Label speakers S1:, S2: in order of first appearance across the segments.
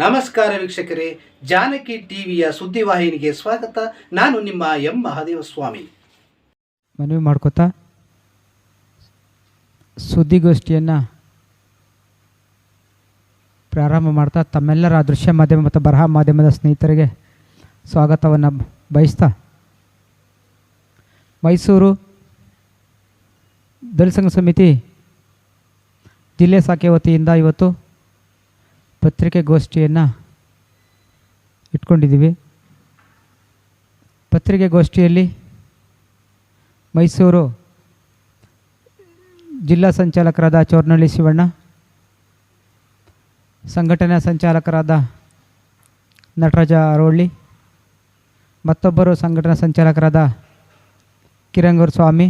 S1: ನಮಸ್ಕಾರ ವೀಕ್ಷಕರೇ, ಜಾನಕಿ ಟಿವಿಯ ಸುದ್ದಿವಾಹಿನಿಗೆ ಸ್ವಾಗತ. ನಾನು ನಿಮ್ಮ ಎಂ. ಮಹಾದೇವ ಸ್ವಾಮಿ
S2: ಮನವಿ ಮಾಡ್ಕೋತಾ? ಸುದ್ದಿಗೋಷ್ಠಿಯನ್ನು ಪ್ರಾರಂಭ ಮಾಡ್ತಾ, ತಮ್ಮೆಲ್ಲರ ದೃಶ್ಯ ಮಾಧ್ಯಮ ಮತ್ತು ಬರಹ ಮಾಧ್ಯಮದ ಸ್ನೇಹಿತರಿಗೆ ಸ್ವಾಗತವನ್ನು ಬಯಸ್ತಾ. ಮೈಸೂರು ದಲಿತ ಸಂಘ ಸಮಿತಿ ಜಿಲ್ಲೆ ಸಾಕೆ ವತಿಯಿಂದ ಇವತ್ತು ಪತ್ರಿಕೆಗೋಷ್ಠಿಯನ್ನು ಇಟ್ಕೊಂಡಿದ್ದೀವಿ. ಪತ್ರಿಕೆಗೋಷ್ಠಿಯಲ್ಲಿ ಮೈಸೂರು ಜಿಲ್ಲಾ ಸಂಚಾಲಕರಾದ ಚೋರ್ನಳ್ಳಿ ಶಿವಣ್ಣ, ಸಂಘಟನಾ ಸಂಚಾಲಕರಾದ ನಟರಾಜ ಅರೋಳ್ಳಿ ಮತ್ತೊಬ್ಬರು ಸಂಘಟನಾ ಸಂಚಾಲಕರಾದ ಕಿರಂಗೂರು ಸ್ವಾಮಿ,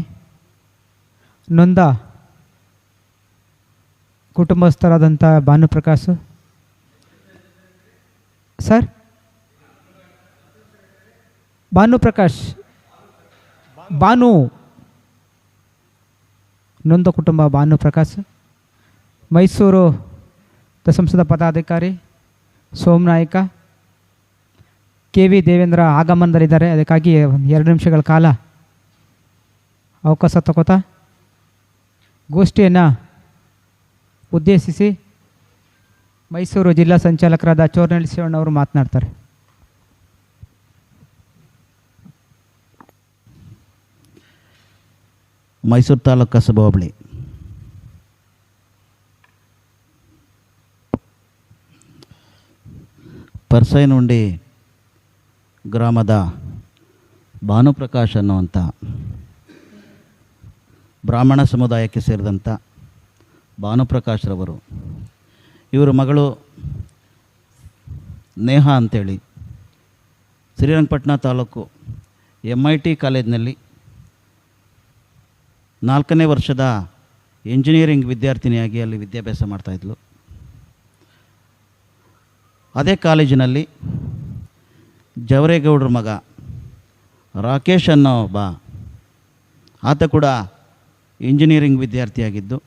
S2: ನೊಂದ ಕುಟುಂಬಸ್ಥರಾದಂಥ ಭಾನುಪ್ರಕಾಶ್ ಸರ್? ಭಾನುಪ್ರಕಾಶ್ ಭಾನು. ನೊಂದ ಕುಟುಂಬ, ಭಾನು ಪ್ರಕಾಶ್. ಮೈಸೂರು ಸಂಸದ ಪದಾಧಿಕಾರಿ ಸೋಮನಾಯಕ ಕೆ ವಿ ದೇವೇಂದ್ರ ಆಗಮನದಲ್ಲಿದ್ದಾರೆ, ಅದಕ್ಕಾಗಿ ಎರಡು ನಿಮಿಷಗಳ ಕಾಲ ಅವಕಾಶ ತಗೋತಾ ಗೋಷ್ಠಿಯನ್ನು ಉದ್ದೇಶಿಸಿ ಮೈಸೂರು ಜಿಲ್ಲಾ ಸಂಚಾಲಕರಾದ ಚೋರ್ನಳ್ಳಿ ಶಿವಣ್ಣವರು ಮಾತನಾಡ್ತಾರೆ.
S3: ಮೈಸೂರು ತಾಲೂಕು ಕಸಬಾ ಹೋಬಳಿ. ಪರ್ಸೈನುಂಡಿ ಗ್ರಾಮದ ಭಾನುಪ್ರಕಾಶ್ ಅನ್ನುವಂಥ ಬ್ರಾಹ್ಮಣ ಸಮುದಾಯಕ್ಕೆ ಸೇರಿದಂಥ ಭಾನುಪ್ರಕಾಶ್ರವರು ಇವರು ಮಗಳು ನೇಹ ಅಂಥೇಳಿ Srirangapatna taluk M I T ಕಾಲೇಜಿನಲ್ಲಿ ನಾಲ್ಕನೇ ವರ್ಷದ ಇಂಜಿನಿಯರಿಂಗ್ ವಿದ್ಯಾರ್ಥಿನಿಯಾಗಿ ಅಲ್ಲಿ ವಿದ್ಯಾಭ್ಯಾಸ ಮಾಡ್ತಾಯಿದ್ಲು ಅದೇ ಕಾಲೇಜಿನಲ್ಲಿ ಜವರೇಗೌಡ್ರ ಮಗ ರಾಕೇಶ್ ಅನ್ನೋ ಒಬ್ಬ, ಆತ ಕೂಡ ಇಂಜಿನಿಯರಿಂಗ್ ವಿದ್ಯಾರ್ಥಿಯಾಗಿದ್ದು.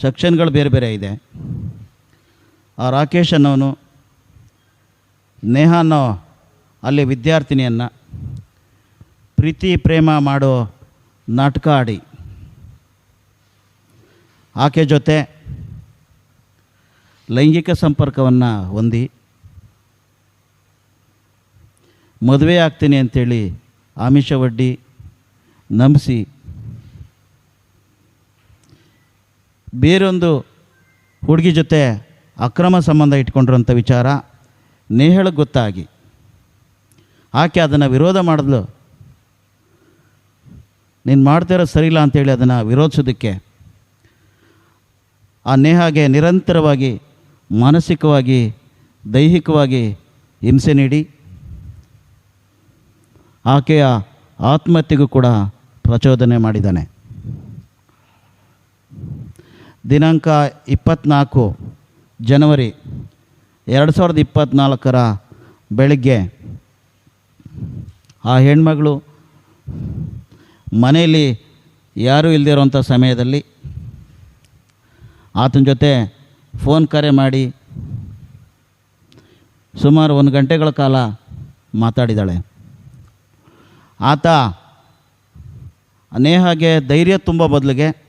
S3: ಸೆಕ್ಷನ್ಗಳು ಬೇರೆ ಬೇರೆ ಇದೆ. ಆ ರಾಕೇಶ್ ಅನ್ನೋನು, ನೇಹ ಅನ್ನೋ ಅಲ್ಲಿ ವಿದ್ಯಾರ್ಥಿನಿಯನ್ನು ಪ್ರೀತಿ, ಪ್ರೇಮ ಮಾಡೋ ನಾಟಕ ಆಡಿ. ಆಕೆ ಜೊತೆ ಲೈಂಗಿಕ ಸಂಪರ್ಕವನ್ನು ಹೊಂದಿ. ಮದುವೆ ಆಗ್ತೀನಿ ಅಂತೇಳಿ ಆಮಿಷ ಒಡ್ಡಿ, ನಂಬಿಸಿ ಬೇರೊಂದು ಹುಡುಗಿ ಜೊತೆ ಅಕ್ರಮ ಸಂಬಂಧ ಇಟ್ಕೊಂಡಿರೋಂಥ ವಿಚಾರ ನೇಹಳಿಗೆ ಗೊತ್ತಾಗಿ. ಆಕೆ ಅದನ್ನು ವಿರೋಧ ಮಾಡಿದ್ಲು. ನೀನು ಮಾಡ್ತಿರೋ ಇಲ್ಲ ಅಂತೇಳಿ ಅದನ್ನು ವಿರೋಧಿಸೋದಕ್ಕೆ ಆ ನೇಹಾಗೆ ನಿರಂತರವಾಗಿ, ಮಾನಸಿಕವಾಗಿ, ದೈಹಿಕವಾಗಿ ಹಿಂಸೆ ನೀಡಿ ಆಕೆಯ ಆತ್ಮಹತ್ಯೆಗೂ ಕೂಡ ಪ್ರಚೋದನೆ ಮಾಡಿದ್ದಾನೆ. ದಿನಾಂಕ ಇಪ್ಪತ್ತ್ನಾಲ್ಕು ಜನವರಿ ಎರಡು ಸಾವಿರದ ಇಪ್ಪತ್ತ್ನಾಲ್ಕರ ಬೆಳಗ್ಗೆ ಆ ಹೆಣ್ಮಗಳು ಮನೆಯಲ್ಲಿ ಯಾರೂ ಇಲ್ಲದಿರೋಂಥ ಸಮಯದಲ್ಲಿ ಆತನ ಜೊತೆ ಫೋನ್ ಕರೆ ಮಾಡಿ ಸುಮಾರು ಒಂದು ಗಂಟೆಗಳ ಕಾಲ ಮಾತಾಡಿದಾಳೆ. ಆತ ನೇಹಾಗೆ ಧೈರ್ಯ ತುಂಬ ಬದಲಿಗೆ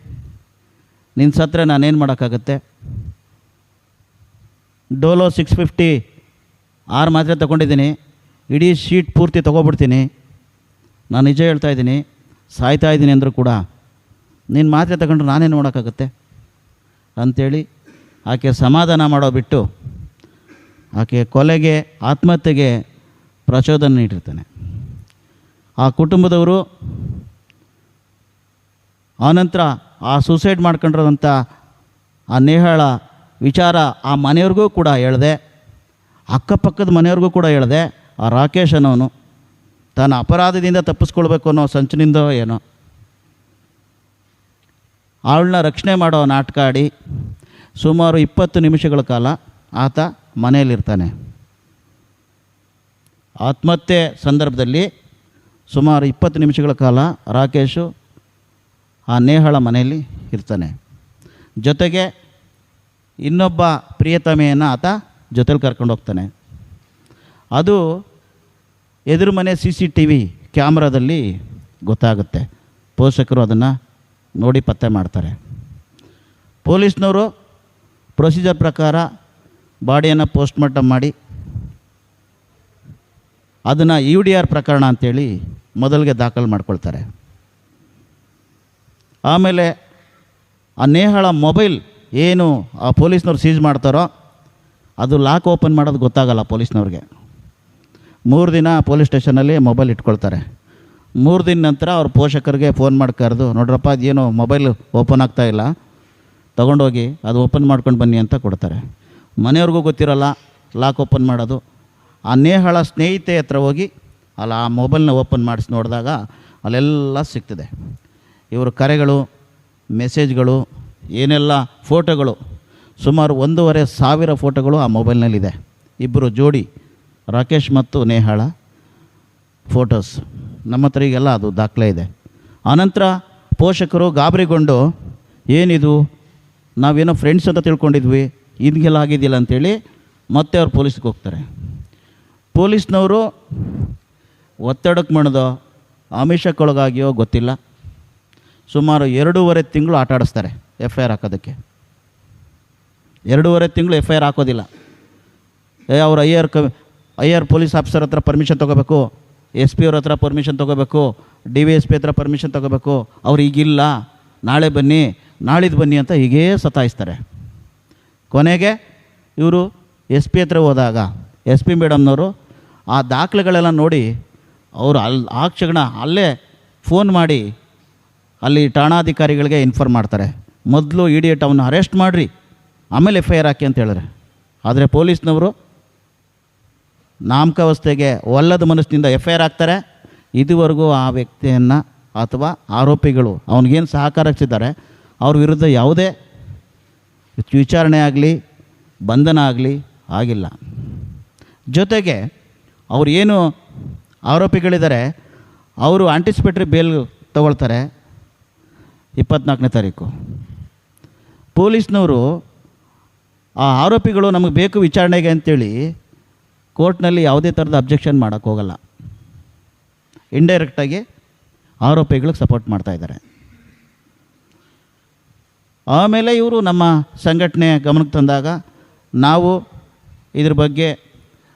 S3: ನಿನ್ನ ಸತ್ರ ನಾನೇನು ಮಾಡೋಕ್ಕಾಗತ್ತೆ? ಡೋಲೋ ಸಿಕ್ಸ್ ಫಿಫ್ಟಿ ಆರು ಮಾತ್ರೆ ತೊಗೊಂಡಿದ್ದೀನಿ, ಇಡೀ ಶೀಟ್ ಪೂರ್ತಿ ತೊಗೊಬಿಡ್ತೀನಿ. ನಾನು ನಿಜ ಹೇಳ್ತಾ ಇದ್ದೀನಿ, ಸಾಯ್ತಾ ಇದ್ದೀನಿ ಅಂದರೂ ಕೂಡ ನಿನ್ನ ಮಾತ್ರೆ ತಗೊಂಡ್ರೆ ನಾನೇನು ಮಾಡೋಕ್ಕಾಗತ್ತೆ? ಅಂಥೇಳಿ ಆಕೆ ಸಮಾಧಾನ ಮಾಡೋ ಬಿಟ್ಟು ಆಕೆ ಕೊಲೆಗೆ, ಆತ್ಮಹತ್ಯೆಗೆ ಪ್ರಚೋದನೆ ನೀಡಿರ್ತಾನೆ. ಆ ಕುಟುಂಬದವರು ಆನಂತರ ಆ ಸೂಸೈಡ್ ಮಾಡ್ಕೊಂಡಿರೋದಂಥ ಆ ನೇಹಾಳ ವಿಚಾರ ಆ ಮನೆಯವ್ರಿಗೂ ಕೂಡ ಹೇಳಿದೆ, ಅಕ್ಕಪಕ್ಕದ ಮನೆಯವ್ರಿಗೂ ಕೂಡ ಹೇಳಿದೆ, ಆ ರಾಕೇಶ್ ಅನ್ನೋನು ತನ್ನ ಅಪರಾಧದಿಂದ ತಪ್ಪಿಸ್ಕೊಳ್ಬೇಕು ಅನ್ನೋ ಸಂಚಿನಿಂದ ಏನೋ. ಅವಳನ್ನ ರಕ್ಷಣೆ ಮಾಡೋ ನಾಟಕ ಆಡಿ ಸುಮಾರು ಇಪ್ಪತ್ತು ನಿಮಿಷಗಳ ಕಾಲ ಆತ ಮನೆಯಲ್ಲಿರ್ತಾನೆ. ಆತ್ಮಹತ್ಯೆ ಸಂದರ್ಭದಲ್ಲಿ ಸುಮಾರು ಇಪ್ಪತ್ತು ನಿಮಿಷಗಳ ಕಾಲ ರಾಕೇಶು ಆ ನೇಹಳ ಮನೆಯಲ್ಲಿ ಇರ್ತಾನೆ. ಜೊತೆಗೆ ಇನ್ನೊಬ್ಬ ಪ್ರಿಯತಮೆಯನ್ನು ಆತ ಜೊತೆಲಿ ಕರ್ಕೊಂಡು ಹೋಗ್ತಾನೆ. ಅದು ಎದುರು ಮನೆ ಸಿ ಸಿ ಟಿ ವಿ ಕ್ಯಾಮ್ರಾದಲ್ಲಿ ಗೊತ್ತಾಗುತ್ತೆ. ಪೋಷಕರು ಅದನ್ನು ನೋಡಿ ಪತ್ತೆ ಮಾಡ್ತಾರೆ. ಪೊಲೀಸ್ನವರು ಪ್ರೊಸೀಜರ್ ಪ್ರಕಾರ ಬಾಡಿಯನ್ನು ಪೋಸ್ಟ್ ಮಾರ್ಟಮ್ ಮಾಡಿ, ಅದನ್ನು ಯು ಡಿ ಆರ್ ಪ್ರಕರಣ ಅಂತೇಳಿ ಮೊದಲಿಗೆ ದಾಖಲು ಮಾಡ್ಕೊಳ್ತಾರೆ. ಆಮೇಲೆ ಆ ನೇಹಳ ಮೊಬೈಲ್ ಏನು ಆ ಪೊಲೀಸ್ನವ್ರು ಸೀಜ್ ಮಾಡ್ತಾರೋ ಅದು ಲಾಕ್ ಓಪನ್ ಮಾಡೋದು ಗೊತ್ತಾಗಲ್ಲ ಪೊಲೀಸ್ನವ್ರಿಗೆ. ಮೂರು ದಿನ ಪೊಲೀಸ್ ಸ್ಟೇಷನಲ್ಲಿ ಮೊಬೈಲ್ ಇಟ್ಕೊಳ್ತಾರೆ. ಮೂರು ದಿನ ನಂತರ ಅವ್ರ ಪೋಷಕರಿಗೆ ಫೋನ್ ಮಾಡಿ ಕರೆದು, ನೋಡ್ರಪ್ಪ ಅದೇನು ಮೊಬೈಲ್ ಓಪನ್ ಆಗ್ತಾ ಇಲ್ಲ, ತೊಗೊಂಡೋಗಿ ಅದು ಓಪನ್ ಮಾಡ್ಕೊಂಡು ಬನ್ನಿ ಅಂತ ಕೊಡ್ತಾರೆ. ಮನೆಯವ್ರಿಗೂ ಗೊತ್ತಿರಲ್ಲ ಲಾಕ್ ಓಪನ್ ಮಾಡೋದು. ಆ ನೇಹಳ ಸ್ನೇಹಿತೆ ಹತ್ರ ಹೋಗಿ ಅಲ್ಲ ಆ ಮೊಬೈಲ್ನ ಓಪನ್ ಮಾಡಿಸಿ ನೋಡಿದಾಗ ಅಲ್ಲೆಲ್ಲ ಸಿಗ್ತದೆ. ಇವರು ಕರೆಗಳು, ಮೆಸೇಜ್ಗಳು, ಏನೆಲ್ಲ ಫೋಟೋಗಳು, ಸುಮಾರು ಒಂದೂವರೆ ಸಾವಿರ ಫೋಟೋಗಳು ಆ ಮೊಬೈಲ್ನಲ್ಲಿದೆ. ಇಬ್ಬರು ಜೋಡಿ, ರಾಕೇಶ್ ಮತ್ತು ನೇಹಾಳ ಫೋಟೋಸ್. ನಮ್ಮ ಹತ್ರ ಈಗೆಲ್ಲ ಅದು ದಾಖಲೆ ಇದೆ. ಆನಂತರ ಪೋಷಕರು ಗಾಬರಿಗೊಂಡು, ಏನಿದು, ನಾವೇನೋ ಫ್ರೆಂಡ್ಸ್ ಅಂತ ತಿಳ್ಕೊಂಡಿದ್ವಿ ಹಿಂಗೆಲ್ಲ ಆಗಿದ್ದಿಲ್ಲ ಅಂಥೇಳಿ ಮತ್ತೆ ಅವ್ರು ಪೊಲೀಸ್ಗೆ ಹೋಗ್ತಾರೆ. ಪೊಲೀಸ್ನವರು ಒತ್ತಡಕ್ಕೆ ಮಣಿದೋ, ಆಮಿಷಕ್ಕೊಳಗಾಗಿಯೋ ಗೊತ್ತಿಲ್ಲ. ಸುಮಾರು ಎರಡೂವರೆ ತಿಂಗಳು ಆಟ ಆಡಿಸ್ತಾರೆ ಎಫ್ ಐ ಆರ್ ಹಾಕೋದಕ್ಕೆ. ಎರಡೂವರೆ ತಿಂಗಳು ಎಫ್ ಐ ಆರ್ ಹಾಕೋದಿಲ್ಲ. ಏ, ಅವ್ರು ಐ ಆರ್ ಕ, ಐ ಆರ್ ಪೊಲೀಸ್ ಆಫೀಸರ್ ಹತ್ರ ಪರ್ಮಿಷನ್ ತೊಗೋಬೇಕು, ಎಸ್ ಪಿ ಅವ್ರ ಹತ್ರ ಪರ್ಮಿಷನ್ ತೊಗೋಬೇಕು, ಡಿ ವಿ ಎಸ್ ಪಿ ಹತ್ರ ಪರ್ಮಿಷನ್ ತೊಗೋಬೇಕು, ಅವ್ರು ಈಗಿಲ್ಲ, ನಾಳೆ ಬನ್ನಿ ನಾಳಿದ್ದು ಬನ್ನಿ ಅಂತ ಹೀಗೇ ಸತಾಯಿಸ್ತಾರೆ. ಕೊನೆಗೆ ಇವರು ಎಸ್ ಪಿ ಹತ್ರ ಹೋದಾಗ, ಎಸ್ ಪಿ ಮೇಡಮ್ನವರು ಆ ದಾಖಲೆಗಳೆಲ್ಲ ನೋಡಿ ಅವರು ಅಲ್ಲಿ ಆ ಕ್ಷಣ ಅಲ್ಲೇ ಫೋನ್ ಮಾಡಿ ಅಲ್ಲಿ ಠಾಣಾಧಿಕಾರಿಗಳಿಗೆ ಇನ್ಫಾರ್ಮ್ ಮಾಡ್ತಾರೆ. ಮೊದಲು ಇಡಿಯಟ್ ಅವನ್ನ ಅರೆಸ್ಟ್ ಮಾಡಿರಿ, ಆಮೇಲೆ ಎಫ್ ಐ ಆರ್ ಹಾಕಿ ಅಂತ ಹೇಳಿದ್ರೆ. ಆದರೆ ಪೊಲೀಸ್ನವರು ನಾಮಕಾವಸ್ಥೆಗೆ ಒಲ್ಲದ ಮನಸ್ಸಿನಿಂದ ಎಫ್ ಐ ಆರ್ ಹಾಕ್ತಾರೆ. ಇದುವರೆಗೂ ಆ ವ್ಯಕ್ತಿಯನ್ನು ಅಥವಾ ಆರೋಪಿಗಳು ಅವನಿಗೇನು ಹಚ್ಚಿದ್ದಾರೆ, ಅವ್ರ ವಿರುದ್ಧ ಯಾವುದೇ ವಿಚಾರಣೆ ಆಗಲಿ, ಬಂಧನ ಆಗಲಿ ಆಗಿಲ್ಲ. ಜೊತೆಗೆ ಅವರು ಏನು ಆರೋಪಿಗಳಿದ್ದಾರೆ, ಅವರು ಆಂಟಿಸಿಪೇಟ್ರಿ ಬೇಲ್ ತಗೊಳ್ತಾರೆ. ಇಪ್ಪತ್ನಾಲ್ಕನೇ ತಾರೀಕು. ಪೊಲೀಸ್ನವರು ಆ ಆರೋಪಿಗಳು ನಮಗೆ ಬೇಕು ವಿಚಾರಣೆಗೆ ಅಂತೇಳಿ ಕೋರ್ಟ್ನಲ್ಲಿ ಯಾವುದೇ ಥರದ ಅಬ್ಜೆಕ್ಷನ್ ಮಾಡೋಕ್ಕೆ ಹೋಗಲ್ಲ. ಇಂಡೈರೆಕ್ಟಾಗಿ ಆರೋಪಿಗಳಿಗೆ ಸಪೋರ್ಟ್ ಮಾಡ್ತಾ ಇದ್ದಾರೆ. ಆಮೇಲೆ ಇವರು ನಮ್ಮ ಸಂಘಟನೆ ಗಮನಕ್ಕೆ ತಂದಾಗ ನಾವು ಇದ್ರ ಬಗ್ಗೆ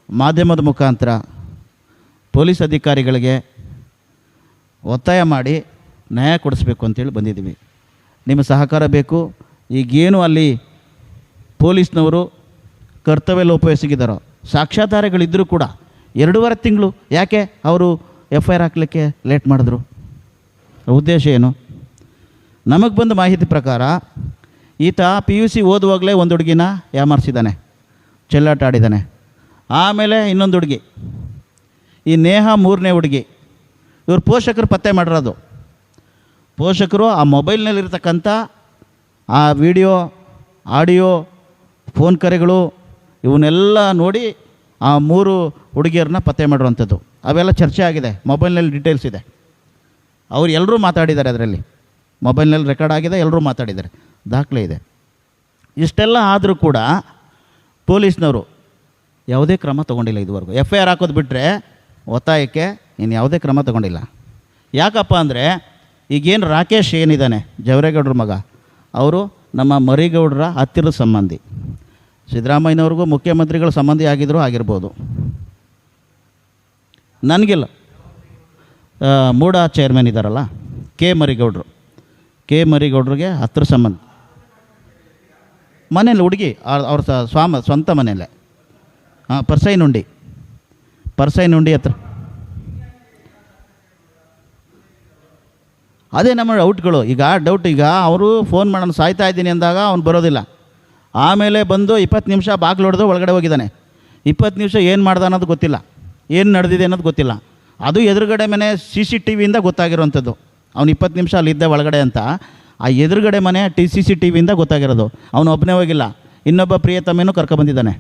S3: ಮಾಧ್ಯಮದ ಮುಖಾಂತರ ಪೊಲೀಸ್ ಅಧಿಕಾರಿಗಳಿಗೆ ಒತ್ತಾಯ ಮಾಡಿ ನ್ಯಾಯ ಕೊಡಿಸ್ಬೇಕು ಅಂತೇಳಿ ಬಂದಿದ್ದೀವಿ. ನಿಮ್ಮ ಸಹಕಾರ ಬೇಕು. ಈಗೇನು ಅಲ್ಲಿ ಪೊಲೀಸ್ನವರು ಕರ್ತವ್ಯ ಲೋಪ ಎಸಗಿದಾರೋ ಸಾಕ್ಷ್ಯಾಧಾರಗಳಿದ್ದರೂ ಕೂಡ ಎರಡೂವರೆ ತಿಂಗಳು ಯಾಕೆ ಅವರು ಎಫ್ ಐ ಆರ್ ಹಾಕಲಿಕ್ಕೆ ಲೇಟ್ ಮಾಡಿದ್ರು? ಉದ್ದೇಶ ಏನು? ನಮಗೆ ಬಂದ ಮಾಹಿತಿ ಪ್ರಕಾರ ಈತ ಪಿ ಯು ಸಿ ಓದುವಾಗಲೇ ಒಂದು ಹುಡುಗಿನ ಯಾಮಾರಿಸಿದ್ದಾನೆ, ಚೆಲ್ಲಾಟ ಆಡಿದ್ದಾನೆ. ಆಮೇಲೆ ಇನ್ನೊಂದು ಹುಡುಗಿ. ಈ ನೇಹ ಮೂರನೇ ಹುಡುಗಿ. ಇವ್ರ ಪೋಷಕರು ಪತ್ತೆ ಮಾಡಿರೋದು. ಪೋಷಕರು ಆ ಮೊಬೈಲ್ನಲ್ಲಿರ್ತಕ್ಕಂಥ ಆ ವಿಡಿಯೋ, ಆಡಿಯೋ, ಫೋನ್ ಕರೆಗಳು ಇವನ್ನೆಲ್ಲ ನೋಡಿ ಆ ಮೂರು ಹುಡುಗಿಯರನ್ನ ಪತ್ತೆ ಮಾಡಿರುವಂಥದ್ದು. ಅವೆಲ್ಲ ಚರ್ಚೆ ಆಗಿದೆ. ಮೊಬೈಲ್ನಲ್ಲಿ ಡೀಟೇಲ್ಸ್ ಇದೆ. ಅವ್ರು ಎಲ್ಲರೂ ಮಾತಾಡಿದ್ದಾರೆ ಅದರಲ್ಲಿ. ಮೊಬೈಲ್ನಲ್ಲಿ ರೆಕಾರ್ಡ್ ಆಗಿದೆ, ಎಲ್ಲರೂ ಮಾತಾಡಿದ್ದಾರೆ. ದಾಖಲೆ ಇದೆ. ಇಷ್ಟೆಲ್ಲ ಆದರೂ ಕೂಡ ಪೊಲೀಸ್ನವರು ಯಾವುದೇ ಕ್ರಮ ತೊಗೊಂಡಿಲ್ಲ ಇದುವರೆಗೂ. ಎಫ್ ಐ ಆರ್ ಹಾಕೋದು ಬಿಟ್ಟರೆ ಒತ್ತಾಯಕ್ಕೆ ಇನ್ನು ಯಾವುದೇ ಕ್ರಮ ತೊಗೊಂಡಿಲ್ಲ. ಯಾಕಪ್ಪ ಅಂದರೆ ಈಗೇನು ರಾಕೇಶ್ ಏನಿದ್ದಾನೆ, ಜವರೇಗೌಡ್ರ ಮಗ, ಅವರು ನಮ್ಮ ಮರಿಗೌಡರ ಹತ್ತಿರದ ಸಂಬಂಧಿ. ಸಿದ್ದರಾಮಯ್ಯನವ್ರಿಗೂ ಮುಖ್ಯಮಂತ್ರಿಗಳ ಸಂಬಂಧಿ ಆಗಿದ್ದರೂ ಆಗಿರ್ಬೋದು. ನನಗಿಲ್ಲ. ಮೂಡ ಚೇರ್ಮನ್ ಇದ್ದಾರಲ್ಲ ಕೆ ಮರಿಗೌಡರು. ಕೆ ಮರಿಗೌಡ್ರಿಗೆ ಹತ್ತಿರ ಸಂಬಂಧ. ಮನೇಲಿ ಹುಡುಗಿ, ಅವ್ರ ಸ್ವಾಮ, ಸ್ವಂತ ಮನೆಯಲ್ಲೇ ಹಾಂ ಪರ್ಸೈನುಂಡಿ. ಪರ್ಸೈನುಂಡಿ ಹತ್ರ. ಅದೇ ನಮ್ಮ ಡೌಟ್ಗಳು. ಈಗ ಡೌಟ್ ಈಗ ಅವರು ಫೋನ್ ಮಾಡೋಣ ಸಾಯ್ತಾ ಇದ್ದೀನಿ ಅಂದಾಗ ಅವ್ನು ಬರೋದಿಲ್ಲ. ಆಮೇಲೆ ಬಂದು ಇಪ್ಪತ್ತು ನಿಮಿಷ ಬಾಗಿಲು ಹೊಡೆದು ಒಳಗಡೆ ಹೋಗಿದ್ದಾನೆ. ಇಪ್ಪತ್ತು ನಿಮಿಷ ಏನು ಮಾಡ್ದ ಅನ್ನೋದು ಗೊತ್ತಿಲ್ಲ. ಏನು ನಡೆದಿದೆ ಅನ್ನೋದು ಗೊತ್ತಿಲ್ಲ. ಅದು ಎದುರುಗಡೆ ಮನೆ ಸಿ ಸಿ ಟಿ ವಿಯಿಂದ ಗೊತ್ತಾಗಿರೋವಂಥದ್ದು. ಅವ್ನು ಇಪ್ಪತ್ತು ನಿಮಿಷ ಅಲ್ಲಿದ್ದೆ ಒಳಗಡೆ ಅಂತ. ಆ ಎದುರುಗಡೆ ಮನೆ ಟಿ ಸಿ ಸಿ ಟಿ ವಿಯಿಂದ ಗೊತ್ತಾಗಿರೋದು. ಅವನು ಒಬ್ಬನೇ ಹೋಗಿಲ್ಲ. ಇನ್ನೊಬ್ಬ ಪ್ರಿಯತಮೇನು ಕರ್ಕೊಬಂದಿದ್ದಾನೆ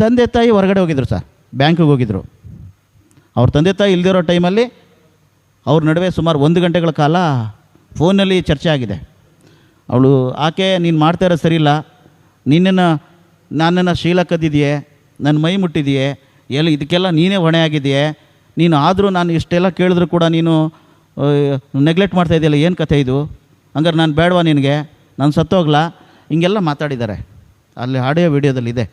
S3: ತಂದೆ ತಾಯಿ ಹೊರಗಡೆ ಹೋಗಿದ್ರು ಸರ್. ಬ್ಯಾಂಕಿಗೆ ಹೋಗಿದ್ರು. ಅವ್ರ ತಂದೆ ತಾಯಿ ಇಲ್ದಿರೋ ಟೈಮಲ್ಲಿ ಅವ್ರ ನಡುವೆ ಸುಮಾರು ಒಂದು ಗಂಟೆಗಳ ಕಾಲ ಫೋನಲ್ಲಿ ಚರ್ಚೆ ಆಗಿದೆ. ಅವಳು, ಆಕೆ, ನೀನು ಮಾಡ್ತಾ ಇರೋ ಸರಿಯಿಲ್ಲ. ನಿನ್ನನ್ನು, ನನ್ನನ್ನು ಶೀಲ ಕದ್ದಿದೆಯೇ ನನ್ನ ಮೈ ಮುಟ್ಟಿದೆಯೇ, ಎಲ್ಲಿ ಇದಕ್ಕೆಲ್ಲ ನೀನೇ ಹೊಣೆ ಆಗಿದೆಯೇ. ನೀನು ಆದರೂ ನಾನು ಇಷ್ಟೆಲ್ಲ ಕೇಳಿದ್ರು ಕೂಡ ನೀನು ನೆಗ್ಲೆಕ್ಟ್ ಮಾಡ್ತಾ ಇದೆಯಲ್ಲ, ಏನು ಕಥೆ ಇದು? ಹಂಗಾರೆ ನಾನು ಬೇಡವಾ ನಿನಗೆ? ನಾನು ಸತ್ತೋಗ್ಲಾ? ಹಿಂಗೆಲ್ಲ ಮಾತಾಡಿದ್ದಾರೆ. ಅಲ್ಲಿ ಆಡಿಯೋ ವಿಡಿಯೋದಲ್ಲಿ ಇದೆ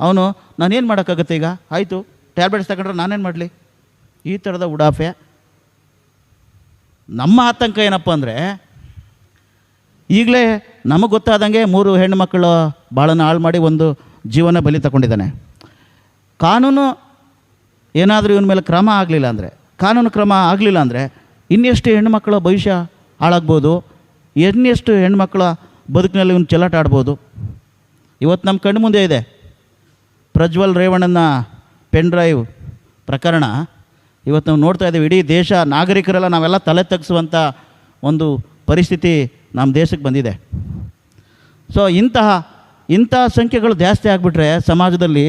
S3: ಅವನು ನಾನೇನು ಮಾಡೋಕ್ಕಾಗತ್ತೆ ಈಗ? ಆಯಿತು. ಟ್ಯಾಬ್ಲೆಟ್ಸ್ ತಗೊಂಡ್ರೆ ನಾನೇನು ಮಾಡಲಿ? ಈ ಥರದ ಉಡಾಫೆ. ನಮ್ಮ ಆತಂಕ ಏನಪ್ಪ ಅಂದರೆ, ಈಗಲೇ ನಮಗೆ ಗೊತ್ತಾದಂಗೆ ಮೂರು ಹೆಣ್ಣುಮಕ್ಕಳ ಬಾಳನ್ನು ಹಾಳು ಮಾಡಿ ಒಂದು ಜೀವನ ಬಲಿ ತಗೊಂಡಿದ್ದಾನೆ. ಕಾನೂನು ಏನಾದರೂ ಇವನ ಮೇಲೆ ಕ್ರಮ ಆಗಲಿಲ್ಲ ಅಂದರೆ, ಕಾನೂನು ಕ್ರಮ ಆಗಲಿಲ್ಲ ಅಂದರೆ ಇನ್ನೆಷ್ಟು ಹೆಣ್ಣುಮಕ್ಕಳ ಭವಿಷ್ಯ ಹಾಳಾಗ್ಬೋದು ಎನ್ನೆಷ್ಟು ಹೆಣ್ಮಕ್ಳ ಬದುಕಿನಲ್ಲಿ ಇವನು ಚೆಲ್ಲಾಟ ಆಡ್ಬೋದು. ಇವತ್ತು ನಮ್ಮ ಕಣ್ಣು ಮುಂದೆ ಇದೆ. ಪ್ರಜ್ವಲ್ ರೇವಣ್ಣನ ಪೆನ್ ಡ್ರೈವ್ ಪ್ರಕರಣ. ಇವತ್ತು ನಾವು ನೋಡ್ತಾ ಇದ್ದೀವಿ, ಇಡೀ ದೇಶ, ನಾಗರಿಕರೆಲ್ಲ ನಾವೆಲ್ಲ ತಲೆ ತಗ್ಸುವಂಥ ಒಂದು ಪರಿಸ್ಥಿತಿ ನಮ್ಮ ದೇಶಕ್ಕೆ ಬಂದಿದೆ. ಸೊ ಇಂತಹ ಇಂತಹ ಸಂಖ್ಯೆಗಳು ಜಾಸ್ತಿ ಆಗಿಬಿಟ್ರೆ ಸಮಾಜದಲ್ಲಿ